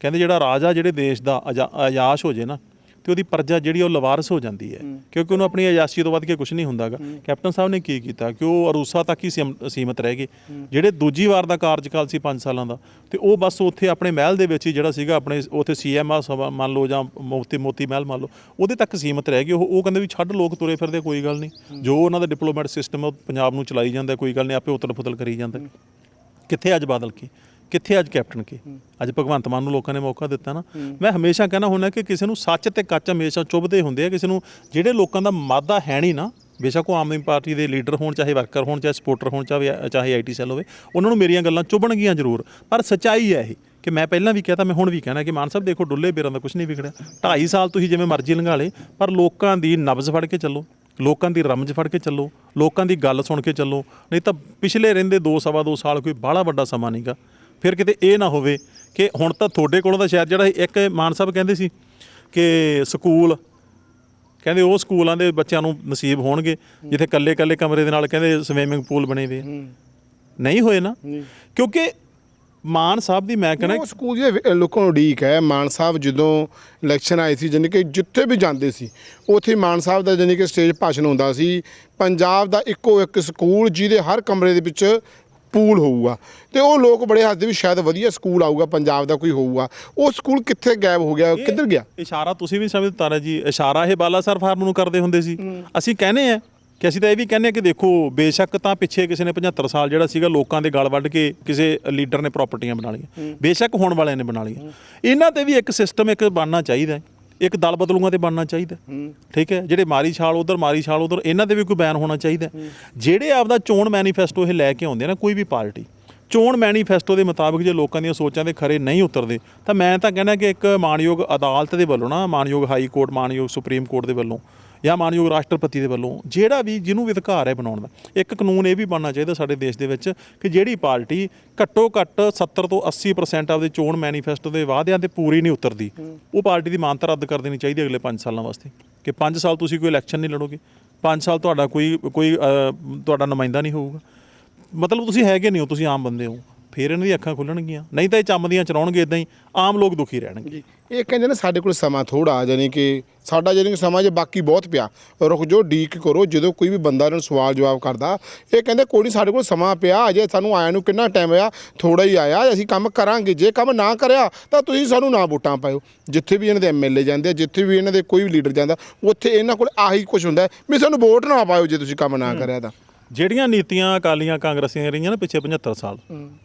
ਕਹਿੰਦੇ ਜਿਹੜਾ ਰਾਜਾ ਜਿਹੜੇ ਦੇਸ਼ ਦਾ ਅਯਾਸ਼ ਹੋ ਜੇ ਨਾ ਤੇ ਉਹਦੀ ਪ੍ਰਜਾ ਜਿਹੜੀ ਉਹ ਲਵਾਰਸ ਹੋ ਜਾਂਦੀ ਹੈ। ਕਿਉਂਕਿ ਉਹਨੂੰ ਆਪਣੀ ਅਯਾਸ਼ੀ ਤੋਂ ਵੱਧ ਕੇ ਕੁਝ ਨਹੀਂ ਹੁੰਦਾਗਾ। ਕੈਪਟਨ ਸਾਹਿਬ ਨੇ ਕੀ ਕੀਤਾ ਕਿ ਉਹ ਅਰੂਸਾ ਤੱਕ ਹੀ ਸੀਮ- ਸੀਮਤ ਰਹਿ ਗਏ। ਜਿਹੜੇ ਦੂਜੀ ਵਾਰ ਦਾ ਕਾਰਜਕਾਲ ਸੀ 5 ਸਾਲਾਂ ਦਾ ਤੇ ਉਹ ਬਸ ਉੱਥੇ ਆਪਣੇ ਮਹਿਲ ਦੇ ਵਿੱਚ ਹੀ ਜਿਹੜਾ ਸੀਗਾ ਆਪਣੇ ਉੱਥੇ ਸੀਐਮਆ ਮੰਨ ਲਓ ਜਾਂ ਮੋਤੀ ਮੋਤੀ ਮਹਿਲ ਮੰਨ ਲਓ ਉਹਦੇ ਤੱਕ ਸੀਮਤ ਰਹਿ ਗਏ। ਉਹ ਉਹ ਕਹਿੰਦੇ ਵੀ ਛੱਡ ਲੋਕ ਤੁਰੇ ਫਿਰਦੇ ਕੋਈ ਗੱਲ ਨਹੀਂ। ਜੋ ਉਹਨਾਂ ਦਾ ਡਿਪਲੋਮੈਟ ਸਿਸਟਮ ਹੈ ਉਹ ਪੰਜਾਬ ਨੂੰ ਚਲਾਈ ਜਾਂਦਾ ਕੋਈ ਗੱਲ ਨਹੀਂ ਆਪੇ ਉਤਲ ਫੁਤਲ ਕਰੀ ਜਾਂਦਾ। ਕਿੱਥੇ ਅੱਜ ਬਾਦਲ ਕੀ? ਕਿੱਥੇ ਅੱਜ ਕੈਪਟਨ ਕੀ? ਅੱਜ ਭਗਵੰਤ ਮਾਨ ਨੂੰ ਲੋਕਾਂ ਨੇ ਮੌਕਾ ਦਿੱਤਾ ਨਾ। ਮੈਂ ਹਮੇਸ਼ਾ ਕਹਿੰਦਾ ਹੁੰਦਾ ਕਿ ਕਿਸੇ ਨੂੰ ਸੱਚ ਤੇ ਕੱਚ ਹਮੇਸ਼ਾ ਚੁੱਭਦੇ ਹੁੰਦੇ ਆ ਕਿਸੇ ਨੂੰ ਜਿਹੜੇ ਲੋਕਾਂ ਦਾ ਮਾਦਾ ਹੈ ਨਹੀਂ ਨਾ ਬੇਸ਼ੱਕ ਉਹ ਆਮ ਆਦਮੀ ਪਾਰਟੀ ਦੇ ਲੀਡਰ ਹੋਣ ਚਾਹੇ ਵਰਕਰ ਹੋਣ ਚਾਹੇ ਸਪੋਰਟਰ ਹੋਣ ਚਾਹੇ ਚਾਹੇ ਆਈਟੀ ਸੈੱਲ ਹੋਵੇ ਉਹਨਾਂ ਨੂੰ ਮੇਰੀਆਂ ਗੱਲਾਂ ਚੁੱਭਣਗੀਆਂ ਜ਼ਰੂਰ। ਪਰ ਸੱਚਾਈ ਹੈ ਇਹ ਕਿ ਮੈਂ ਪਹਿਲਾਂ ਵੀ ਕਿਹਾ ਤਾਂ ਮੈਂ ਹੁਣ ਵੀ ਕਹਿਣਾ ਕਿ ਮਾਨ ਸਾਹਿਬ ਦੇਖੋ ਡੁੱਲੇ ਬੇਰਾਂ ਦਾ ਕੁਝ ਨਹੀਂ ਵਿਗੜਿਆ। 2.5 ਸਾਲ ਤੁਸੀਂ ਜਿਵੇਂ ਮਰਜ਼ੀ ਲੰਘਾ ਲੇ ਪਰ ਲੋਕਾਂ ਦੀ ਨਬਜ਼ ਫੜ ਕੇ ਚੱਲੋ ਲੋਕਾਂ ਦੀ ਰਮਜ ਫੜ ਕੇ ਚੱਲੋ ਲੋਕਾਂ ਦੀ ਗੱਲ ਸੁਣ ਕੇ ਚੱਲੋ ਨਹੀਂ ਤਾਂ ਪਿਛਲੇ ਰਹਿੰਦੇ 2 ਸਵਾ 2 ਸਾਲ ਕੋਈ ਬਾਹਲਾ ਵੱਡਾ ਸਮਾਂ ਨਹੀਂਗਾ ਫਿਰ ਕਿਤੇ ਇਹ ਨਾ ਹੋਵੇ ਕਿ ਹੁਣ ਤਾਂ ਤੁਹਾਡੇ ਕੋਲੋਂ ਤਾਂ ਸ਼ਾਇਦ ਜਿਹੜਾ ਇੱਕ ਮਾਨ ਸਾਹਿਬ ਕਹਿੰਦੇ ਸੀ ਕਿ ਸਕੂਲ ਕਹਿੰਦੇ ਉਹ ਸਕੂਲਾਂ ਦੇ ਬੱਚਿਆਂ ਨੂੰ ਨਸੀਬ ਹੋਣਗੇ ਜਿੱਥੇ ਕੱਲੇ ਕੱਲੇ ਕਮਰੇ ਦੇ ਨਾਲ ਕਹਿੰਦੇ ਸਵੀਮਿੰਗ ਪੂਲ ਬਣੇ ਹੋਏ ਆ। ਨਹੀਂ ਹੋਏ ਨਾ। ਕਿਉਂਕਿ ਮਾਨ ਸਾਹਿਬ ਦੀ ਮੈਂ ਕਹਿੰਦਾ ਉਹ ਸਕੂਲ ਦੇ ਲੋਕਾਂ ਨੂੰ ਉਡੀਕ ਹੈ ਮਾਨ ਸਾਹਿਬ ਜਦੋਂ ਇਲੈਕਸ਼ਨ ਆਏ ਸੀ ਜਾਣੀ ਕਿ ਜਿੱਥੇ ਵੀ ਜਾਂਦੇ ਸੀ ਉੱਥੇ ਮਾਨ ਸਾਹਿਬ ਦਾ ਜਾਣੀ ਕਿ ਸਟੇਜ ਭਾਸ਼ਣ ਹੁੰਦਾ ਸੀ। ਪੰਜਾਬ ਦਾ ਇੱਕੋ ਇੱਕ ਸਕੂਲ ਜਿਹਦੇ ਹਰ ਕਮਰੇ ਦੇ ਵਿੱਚ ਪੂਲ ਹੋਊਗਾ। ਤੇ ਉਹ ਲੋਕ ਬੜੇ ਹੱਸਦੇ ਵੀ ਸ਼ਾਇਦ ਵਧੀਆ ਸਕੂਲ ਆਊਗਾ ਪੰਜਾਬ ਦਾ ਕੋਈ ਹੋਊਗਾ। ਉਹ ਸਕੂਲ ਕਿੱਥੇ ਗਾਇਬ ਹੋ ਗਿਆ ਕਿੱਧਰ ਗਿਆ? ਇਸ਼ਾਰਾ ਤੁਸੀਂ ਵੀ ਸਮਝਦੇ ਤਾਰਾ ਜੀ। ਇਸ਼ਾਰਾ ਇਹ ਬਾਲਾਸਰ ਫਾਰਮ ਨੂੰ ਕਰਦੇ ਹੁੰਦੇ ਸੀ। ਅਸੀਂ ਕਹਿੰਦੇ ਆ ਕਿ ਅਸੀਂ ਤਾਂ ਇਹ ਵੀ ਕਹਿੰਦੇ ਆ ਕਿ ਦੇਖੋ ਬੇਸ਼ੱਕ ਤਾਂ ਪਿੱਛੇ ਕਿਸੇ ਨੇ 75 ਸਾਲ ਜਿਹੜਾ ਸੀਗਾ ਲੋਕਾਂ ਦੇ ਗਲ ਵੱਢ ਕੇ ਕਿਸੇ ਲੀਡਰ ਨੇ ਪ੍ਰਾਪਰਟੀਆਂ ਬਣਾ ਲਈਆਂ ਬੇਸ਼ੱਕ ਹੋਣ ਵਾਲਿਆਂ ਨੇ ਬਣਾ ਲਈਆਂ। ਇਹਨਾਂ ਤੇ ਵੀ ਇੱਕ ਸਿਸਟਮ ਇੱਕ ਬਣਨਾ ਚਾਹੀਦਾ ਹੈ। ਇੱਕ ਦਲ ਬਦਲੂਆਂ ਤੇ ਬਣਨਾ ਚਾਹੀਦਾ। ਠੀਕ ਹੈ? ਜਿਹੜੇ ਮਾਰੀ ਛਾਲ ਉਧਰ ਮਾਰੀ ਛਾਲ ਉਧਰ ਇਹਨਾਂ ਤੇ ਵੀ ਕੋਈ ਬੈਨ ਹੋਣਾ ਚਾਹੀਦਾ। ਜਿਹੜੇ ਆਪਦਾ ਚੋਣ ਮੈਨੀਫੈਸਟੋ ਇਹ ਲੈ ਕੇ ਆਉਂਦੇ ਨਾ ਕੋਈ ਵੀ ਪਾਰਟੀ ਚੋਣ ਮੈਨੀਫੈਸਟੋ ਦੇ ਮੁਤਾਬਕ ਜੇ ਲੋਕਾਂ ਦੀਆਂ ਸੋਚਾਂ ਦੇ ਖਰੇ ਨਹੀਂ ਉਤਰਦੇ ਤਾਂ ਮੈਂ ਤਾਂ ਕਹਿੰਦਾ ਕਿ ਇੱਕ ਮਾਨਯੋਗ ਅਦਾਲਤ ਦੇ ਵੱਲੋਂ ਨਾ ਮਾਨਯੋਗ ਹਾਈ ਕੋਰਟ ਮਾਨਯੋਗ ਸੁਪਰੀਮ ਕੋਰਟ ਦੇ ਵੱਲੋਂ ਜਾਂ ਮਾਨਯੋਗ ਰਾਸ਼ਟਰਪਤੀ ਦੇ ਵੱਲੋਂ ਜਿਹੜਾ ਵੀ ਜਿਹਨੂੰ ਵੀ ਅਧਿਕਾਰ ਹੈ ਬਣਾਉਣ ਦਾ, ਇੱਕ ਕਾਨੂੰਨ ਇਹ ਵੀ ਬਣਨਾ ਚਾਹੀਦਾ ਸਾਡੇ ਦੇਸ਼ ਦੇ ਵਿੱਚ ਕਿ ਜਿਹੜੀ ਪਾਰਟੀ ਘੱਟੋ ਘੱਟ 70 ਤੋਂ 80% ਆਪਦੇ ਚੋਣ ਮੈਨੀਫੈਸਟੋ ਦੇ ਵਾਅਦਿਆਂ ਤੇ ਪੂਰੀ ਨਹੀਂ ਉਤਰਦੀ, ਉਹ ਪਾਰਟੀ ਦੀ ਮਾਨਤਾ ਰੱਦ ਕਰ ਦੇਣੀ ਚਾਹੀਦੀ ਅਗਲੇ 5 ਸਾਲਾਂ ਵਾਸਤੇ। ਕਿ 5 ਸਾਲ ਤੁਸੀਂ ਕੋਈ ਇਲੈਕਸ਼ਨ ਨਹੀਂ ਲੜੋਗੇ 5 ਸਾਲ ਤੁਹਾਡਾ ਕੋਈ ਕੋਈ ਤੁਹਾਡਾ ਨੁਮਾਇੰਦਾ ਨਹੀਂ ਹੋਊਗਾ। ਮਤਲਬ ਤੁਸੀਂ ਹੈਗੇ ਨਹੀਂ ਹੋ, ਤੁਸੀਂ ਆਮ ਬੰਦੇ ਹੋ। ਫਿਰ ਇਹਨਾਂ ਦੀ ਅੱਖਾਂ ਖੁੱਲਣਗੀਆਂ। ਨਹੀਂ ਤਾਂ ਇਹ ਚੰਮਦੀਆਂ ਚਰਾਉਣਗੇ ਇਦਾਂ ਹੀ ਆਮ ਲੋਕ ਦੁਖੀ ਰਹਿਣਗੇ। ਇਹ ਕਹਿੰਦੇ ਨੇ ਸਾਡੇ ਕੋਲ ਸਮਾਂ ਥੋੜਾ ਜਾਨੀ ਕਿ ਸਾਡਾ ਜਾਨੀ ਕਿ ਸਮਾਂ ਜੇ ਬਾਕੀ ਬਹੁਤ ਪਿਆ ਰੁਕ ਜੋ ਡੀਕ ਕਰੋ ਜਦੋਂ ਕੋਈ ਵੀ ਬੰਦਾ ਇਹਨਾਂ ਨੂੰ ਸਵਾਲ ਜਵਾਬ ਕਰਦਾ ਇਹ ਕਹਿੰਦੇ ਕੋਈ ਨਹੀਂ ਸਾਡੇ ਕੋਲ ਸਮਾਂ ਪਿਆ ਅਜੇ ਸਾਨੂੰ ਆਇਆ ਨੂੰ ਕਿੰਨਾ ਟਾਈਮ ਹੋਇਆ ਥੋੜਾ ਹੀ ਆਇਆ ਅਸੀਂ ਕੰਮ ਕਰਾਂਗੇ ਜੇ ਕੰਮ ਨਾ ਕਰਿਆ ਤਾਂ ਤੁਸੀਂ ਸਾਨੂੰ ਨਾ ਵੋਟਾਂ ਪਾਇਓ। ਜਿੱਥੇ ਵੀ ਇਹਨਾਂ ਦੇ ਐਮਐਲਏ ਜਾਂਦੇ ਆ ਜਿੱਥੇ ਵੀ ਇਹਨਾਂ ਦੇ ਕੋਈ ਵੀ ਲੀਡਰ ਜਾਂਦਾ ਉੱਥੇ ਇਹਨਾਂ ਕੋਲ ਆਹੀ ਕੁਝ ਹੁੰਦਾ ਵੀ ਸਾਨੂੰ ਵੋਟ ਨਾ ਪਾਇਓ ਜੇ ਤੁਸੀਂ ਕੰਮ ਨਾ ਕਰਿਆ ਤਾਂ। ਜਿਹੜੀਆਂ ਨੀਤੀਆਂ ਅਕਾਲੀਆਂ ਕਾਂਗਰਸੀਆਂ ਰਹੀਆਂ ਨਾ ਪਿੱਛੇ 75 ਸਾਲ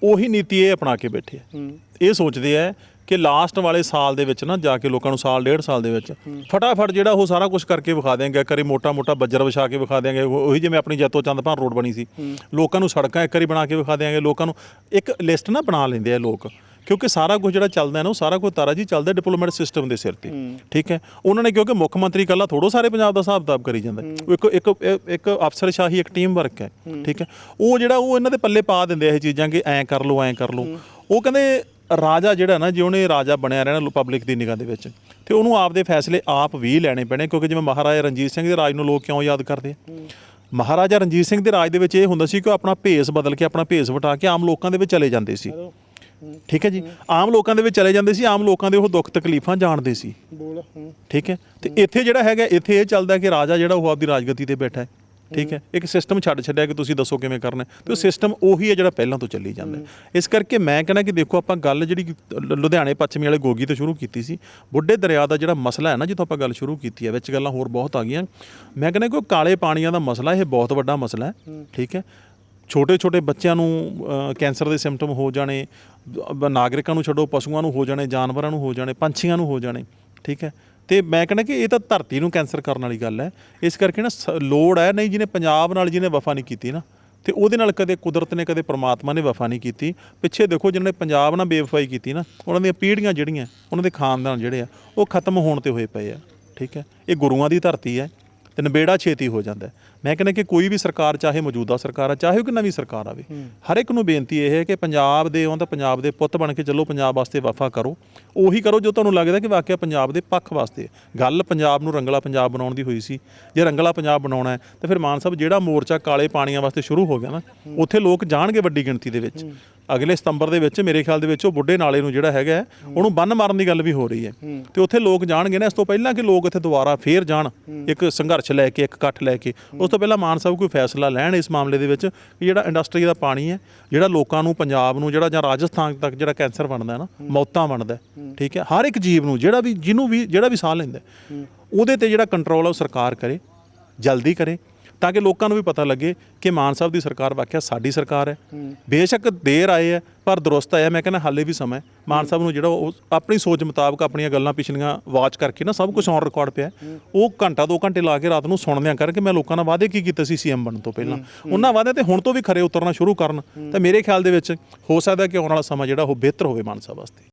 ਉਹੀ ਨੀਤੀ ਇਹ ਅਪਣਾ ਕੇ ਬੈਠੇ ਆ। ਇਹ ਸੋਚਦੇ ਆ ਕਿ ਲਾਸਟ ਵਾਲੇ ਸਾਲ ਦੇ ਵਿੱਚ ਨਾ ਜਾ ਕੇ ਲੋਕਾਂ ਨੂੰ ਸਾਲ ਡੇਢ ਸਾਲ ਦੇ ਵਿੱਚ ਫਟਾਫਟ ਜਿਹੜਾ ਉਹ ਸਾਰਾ ਕੁਝ ਕਰਕੇ ਵਿਖਾ ਦੇਂਗੇ ਕਰੀ ਮੋਟਾ ਮੋਟਾ ਬੱਜਰ ਵਿਛਾ ਕੇ ਵਿਖਾ ਦੇਂਗੇ ਉਹ- ਜਿਵੇਂ ਆਪਣੀ ਜੈਤੋ ਚੰਦਪਾਨ ਰੋਡ ਬਣੀ ਸੀ। ਲੋਕਾਂ ਨੂੰ ਸੜਕਾਂ ਇੱਕ ਵਾਰੀ ਬਣਾ ਕੇ ਵਿਖਾ ਦੇਂਗੇ ਲੋਕਾਂ ਨੂੰ ਇੱਕ ਲਿਸਟ ਨਾ ਬਣਾ ਲੈਂਦੇ ਆ ਲੋਕ। ਕਿਉਂਕਿ ਸਾਰਾ ਕੁਝ ਜਿਹੜਾ ਚੱਲਦਾ ਹੈ ਨਾ ਉਹ ਸਾਰਾ ਕੁਝ ਤਾਰਾ ਜੀ ਚੱਲਦਾ ਡਿਪਲੋਮੈਟ ਸਿਸਟਮ ਦੇ ਸਿਰ ਤੇ। ਠੀਕ ਹੈ? ਉਹਨਾਂ ਨੇ ਕਿਉਂਕਿ ਮੁੱਖ ਮੰਤਰੀ ਕੱਲਾ ਥੋੜੋ ਸਾਰੇ ਪੰਜਾਬ ਦਾ ਹਿਸਾਬ ਕਿਤਾਬ ਕਰੀ ਜਾਂਦਾ। ਉਹ ਇੱਕ ਇੱਕ ਇੱਕ ਅਫਸਰਸ਼ਾਹੀ ਇੱਕ ਟੀਮ ਵਰਕ ਹੈ। ਠੀਕ ਹੈ? ਉਹ ਜਿਹੜਾ ਉਹ ਇਹਨਾਂ ਦੇ ਪੱਲੇ ਪਾ ਦਿੰਦੇ ਇਹ ਚੀਜ਼ਾਂ ਕਿ ਐਂ ਕਰ ਲਓ ਐਂ ਕਰ ਲਓ। ਉਹ ਕਹਿੰਦੇ ਰਾਜਾ ਜਿਹੜਾ ਨਾ ਜੇ ਉਹਨੇ ਰਾਜਾ ਬਣਿਆ ਰਹਿਣਾ ਪਬਲਿਕ ਦੀ ਨਿਗਾਹ ਦੇ ਵਿੱਚ ਤੇ ਉਹਨੂੰ ਆਪਦੇ ਫੈਸਲੇ ਆਪ ਵੀ ਲੈਣੇ ਪੈਣੇ ਕਿਉਂਕਿ ਜਿਵੇਂ ਮਹਾਰਾਜਾ ਰਣਜੀਤ ਸਿੰਘ ਦੇ ਰਾਜ ਨੂੰ ਲੋਕ ਕਿਉਂ ਯਾਦ ਕਰਦੇ ਮਹਾਰਾਜਾ ਰਣਜੀਤ ਸਿੰਘ ਦੇ ਰਾਜ ਦੇ ਵਿੱਚ ਇਹ ਹੁੰਦਾ ਸੀ ਕਿ ਉਹ ਆਪਣਾ ਭੇਸ ਬਦਲ ਕੇ ਆਪਣਾ ਭੇਸ ਵਟਾ ਕੇ ਆਮ ਲੋਕਾਂ ਦੇ ਵਿੱਚ ਚਲੇ ਜਾਂਦੇ ਸੀ। ਠੀਕ ਹੈ ਜੀ? ਆਮ ਲੋਕਾਂ ਦੇ ਵਿੱਚ ਚਲੇ ਜਾਂਦੇ ਸੀ ਆਮ ਲੋਕਾਂ ਦੇ ਉਹ ਦੁੱਖ ਤਕਲੀਫਾਂ ਜਾਣਦੇ ਸੀ। ਬੋਲ ਠੀਕ ਹੈ? ਤੇ ਇੱਥੇ ਜਿਹੜਾ ਹੈਗਾ ਇੱਥੇ ਇਹ ਚੱਲਦਾ ਕਿ ਰਾਜਾ ਜਿਹੜਾ ਉਹ ਆਪਦੀ ਰਾਜਗਤੀ ਤੇ ਬੈਠਾ ਹੈ। ਠੀਕ ਹੈ? ਇੱਕ ਸਿਸਟਮ ਛੱਡ ਛੱਡਿਆ ਕਿ ਤੁਸੀਂ ਦੱਸੋ ਕਿਵੇਂ ਕਰਨਾ ਤੇ ਉਹ ਸਿਸਟਮ ਉਹੀ ਹੈ ਜਿਹੜਾ ਪਹਿਲਾਂ ਤੋਂ ਚੱਲੀ ਜਾਂਦਾ। ਇਸ ਕਰਕੇ ਮੈਂ ਕਹਿੰਦਾ ਕਿ ਦੇਖੋ ਆਪਾਂ ਗੱਲ ਜਿਹੜੀ ਲੁਧਿਆਣੇ ਪੱਛਮੀ ਵਾਲੇ ਗੋਗੀ ਤੋਂ ਸ਼ੁਰੂ ਕੀਤੀ ਸੀ। ਬੁੱਢੇ ਦਰਿਆ ਦਾ ਜਿਹੜਾ ਮਸਲਾ ਹੈ ਨਾ ਜਿੱਥੋਂ ਆਪਾਂ ਗੱਲ ਸ਼ੁਰੂ ਕੀਤੀ ਹੈ ਵਿੱਚ ਗੱਲਾਂ ਹੋਰ ਬਹੁਤ ਆ ਗਈਆਂ। ਮੈਂ ਕਹਿੰਦਾ ਕਿ ਉਹ ਕਾਲੇ ਪਾਣੀਆਂ ਦਾ ਮਸਲਾ ਇਹ ਬਹੁਤ ਵੱਡਾ ਮਸਲਾ ਹੈ। ਠੀਕ ਹੈ? ਛੋਟੇ ਛੋਟੇ ਬੱਚਿਆਂ ਨੂੰ ਕੈਂਸਰ ਦੇ ਸਿੰਪਟਮ ਹੋ ਜਾਣੇ ਨਾਗਰਿਕਾਂ ਨੂੰ ਛੱਡੋ, ਪਸ਼ੂਆਂ ਨੂੰ ਹੋ ਜਾਣੇ, ਜਾਨਵਰਾਂ ਨੂੰ ਹੋ ਜਾਣੇ, ਪੰਛੀਆਂ ਨੂੰ ਹੋ ਜਾਣੇ, ਠੀਕ ਹੈ? ਤੇ ਮੈਂ ਕਹਿੰਦਾ ਕਿ ਇਹ ਤਾਂ ਧਰਤੀ ਨੂੰ ਕੈਂਸਰ ਕਰਨ ਵਾਲੀ ਗੱਲ ਹੈ। ਇਸ ਕਰਕੇ ਨਾ ਸ- ਲੋੜ ਹੈ, ਨਹੀਂ ਜਿਹਨੇ ਪੰਜਾਬ ਨਾਲ ਜਿਹਨੇ ਵਫਾ ਨਹੀਂ ਕੀਤੀ ਨਾ, ਤੇ ਉਹਦੇ ਨਾਲ ਕਦੇ ਕੁਦਰਤ ਨੇ, ਕਦੇ ਪ੍ਰਮਾਤਮਾ ਨੇ ਵਫਾ ਨਹੀਂ ਕੀਤੀ। ਪਿੱਛੇ ਦੇਖੋ ਜਿਹਨਾਂ ਨੇ ਪੰਜਾਬ ਨਾਲ ਬੇਵਫਾਈ ਕੀਤੀ ਨਾ, ਉਹਨਾਂ ਦੀਆਂ ਪੀੜ੍ਹੀਆਂ ਜਿਹੜੀਆਂ, ਉਹਨਾਂ ਦੇ ਖਾਨਦਾਨ ਜਿਹੜੇ ਆ, ਉਹ ਖਤਮ ਹੋਣ ਤੇ ਹੋਏ ਪਏ ਆ, ਠੀਕ ਹੈ? ਇਹ ਗੁਰੂਆਂ ਦੀ ਧਰਤੀ ਹੈ ਤੇ ਨਬੇੜਾ ਛੇਤੀ ਹੋ ਜਾਂਦਾ ਮੈਂ ਕਹਿੰਦਾ ਕਿ ਕੋਈ ਵੀ ਸਰਕਾਰ ਚਾਹੇ ਮੌਜੂਦਾ ਸਰਕਾਰ ਆ ਚਾਹੇ ਕੋਈ ਨਵੀਂ ਸਰਕਾਰ ਆਵੇ ਹਰ ਇੱਕ ਨੂੰ ਬੇਨਤੀ ਇਹ ਹੈ ਕਿ ਪੰਜਾਬ ਦੇ ਉਹ ਤਾਂ ਪੰਜਾਬ ਦੇ ਪੁੱਤ ਬਣ ਕੇ ਚੱਲੋ ਪੰਜਾਬ ਵਾਸਤੇ ਵਫਾ ਕਰੋ। ਉਹੀ ਕਰੋ ਜੋ ਤੁਹਾਨੂੰ ਲੱਗਦਾ ਕਿ ਵਾਕਿਆ ਪੰਜਾਬ ਦੇ ਪੱਖ ਵਾਸਤੇ। ਗੱਲ ਪੰਜਾਬ ਨੂੰ ਰੰਗਲਾ ਪੰਜਾਬ ਬਣਾਉਣ ਦੀ ਹੋਈ ਸੀ। ਜੇ ਰੰਗਲਾ ਪੰਜਾਬ ਬਣਾਉਣਾ ਹੈ ਤਾਂ ਫਿਰ ਮਾਨ ਸਾਹਿਬ ਜਿਹੜਾ ਮੋਰਚਾ ਕਾਲੇ ਪਾਣੀਆਂ ਵਾਸਤੇ ਸ਼ੁਰੂ ਹੋ ਗਿਆ ਨਾ ਉੱਥੇ ਲੋਕ ਜਾਣਗੇ ਵੱਡੀ ਗਿਣਤੀ ਦੇ ਵਿੱਚ। ਅਗਲੇ ਸਤੰਬਰ ਦੇ ਵਿੱਚ ਮੇਰੇ ਖਿਆਲ ਦੇ ਵਿੱਚ ਉਹ ਬੁੱਢੇ ਨਾਲੇ ਨੂੰ ਜਿਹੜਾ ਹੈਗਾ ਉਹਨੂੰ ਬੰਨ ਮਾਰਨ ਦੀ ਗੱਲ ਵੀ ਹੋ ਰਹੀ ਹੈ। ਤੇ ਉੱਥੇ ਲੋਕ ਜਾਣਗੇ ਨਾ ਇਸ ਤੋਂ ਪਹਿਲਾਂ ਕਿ ਲੋਕ ਇੱਥੇ ਦੁਬਾਰਾ ਫੇਰ ਜਾਣ ਇੱਕ ਸੰਘਰਸ਼ ਲੈ ਕੇ ਇੱਕ ਇਕੱਠ ਲੈ ਕੇ ਉਸ ਤੋਂ ਪਹਿਲਾਂ ਮਾਨ ਸਾਹਿਬ ਕੋਈ ਫੈਸਲਾ ਲੈਣ ਇਸ ਮਾਮਲੇ ਦੇ ਵਿੱਚ ਕਿ ਜਿਹੜਾ ਇੰਡਸਟਰੀ ਦਾ ਪਾਣੀ ਹੈ ਜਿਹੜਾ ਲੋਕਾਂ ਨੂੰ ਪੰਜਾਬ ਨੂੰ ਜਿਹੜਾ ਜਾਂ ਰਾਜਸਥਾਨ ਤੱਕ ਜਿਹੜਾ ਕੈਂਸਰ ਬਣਦਾ ਹੈ ਨਾ ਮੌਤਾਂ ਬਣਦਾ ਹੈ, ਠੀਕ ਹੈ? ਹਰ ਇੱਕ ਜੀਵ ਨੂੰ ਜਿਹੜਾ ਵੀ ਜਿਹਨੂੰ ਵੀ ਜਿਹੜਾ ਵੀ ਸਾਹ ਲੈਂਦਾ ਉਹਦੇ ਤੇ ਜਿਹੜਾ ਕੰਟਰੋਲ ਹੈ ਉਹ ਸਰਕਾਰ ਕਰੇ ਜਲਦੀ ਕਰੇ ਤਾਂ ਕਿ ਲੋਕਾਂ ਨੂੰ ਵੀ ਪਤਾ ਲੱਗੇ ਕਿ ਮਾਨ ਸਾਹਿਬ ਦੀ ਸਰਕਾਰ ਵਾਕਿਆ ਸਾਡੀ ਸਰਕਾਰ ਹੈ। ਬੇਸ਼ੱਕ ਦੇਰ ਆਏ ਹੈ ਪਰ ਦਰੁਸਤ ਆਇਆ ਮੈਂ ਕਹਿੰਦਾ ਹਾਲੇ ਵੀ ਸਮਾਂ। ਮਾਨ ਸਾਹਿਬ ਨੂੰ ਜਿਹੜਾ ਉਹ ਆਪਣੀ ਸੋਚ ਮੁਤਾਬਕ ਆਪਣੀਆਂ ਗੱਲਾਂ ਪਿਛਲੀਆਂ ਵਾਚ ਕਰਕੇ ਨਾ ਸਭ ਕੁਝ ਔਨ ਰਿਕਾਰਡ ਪਿਆ। ਉਹ ਘੰਟਾ ਦੋ ਘੰਟੇ ਲਾ ਕੇ ਰਾਤ ਨੂੰ ਸੁਣਦਿਆਂ ਕਰਕੇ ਮੈਂ ਲੋਕਾਂ ਨਾਲ ਵਾਅਦੇ ਕੀ ਕੀਤੇ ਸੀ ਸੀਐਮ ਬਣਨ ਤੋਂ ਪਹਿਲਾਂ। ਉਹਨਾਂ ਵਾਅਦੇ ਤੇ ਹੁਣ ਤੋਂ ਵੀ ਖਰੇ ਉਤਰਨਾ ਸ਼ੁਰੂ ਕਰਨ। ਤਾਂ ਮੇਰੇ ਖਿਆਲ ਦੇ ਵਿੱਚ ਹੋ ਸਕਦਾ ਕਿ ਆਉਣ ਵਾਲਾ ਸਮਾਂ ਜਿਹੜਾ ਉਹ ਬਿਹਤਰ ਹੋਵੇ ਮਾਨ ਸਾਹਿਬ ਵਾਸਤੇ।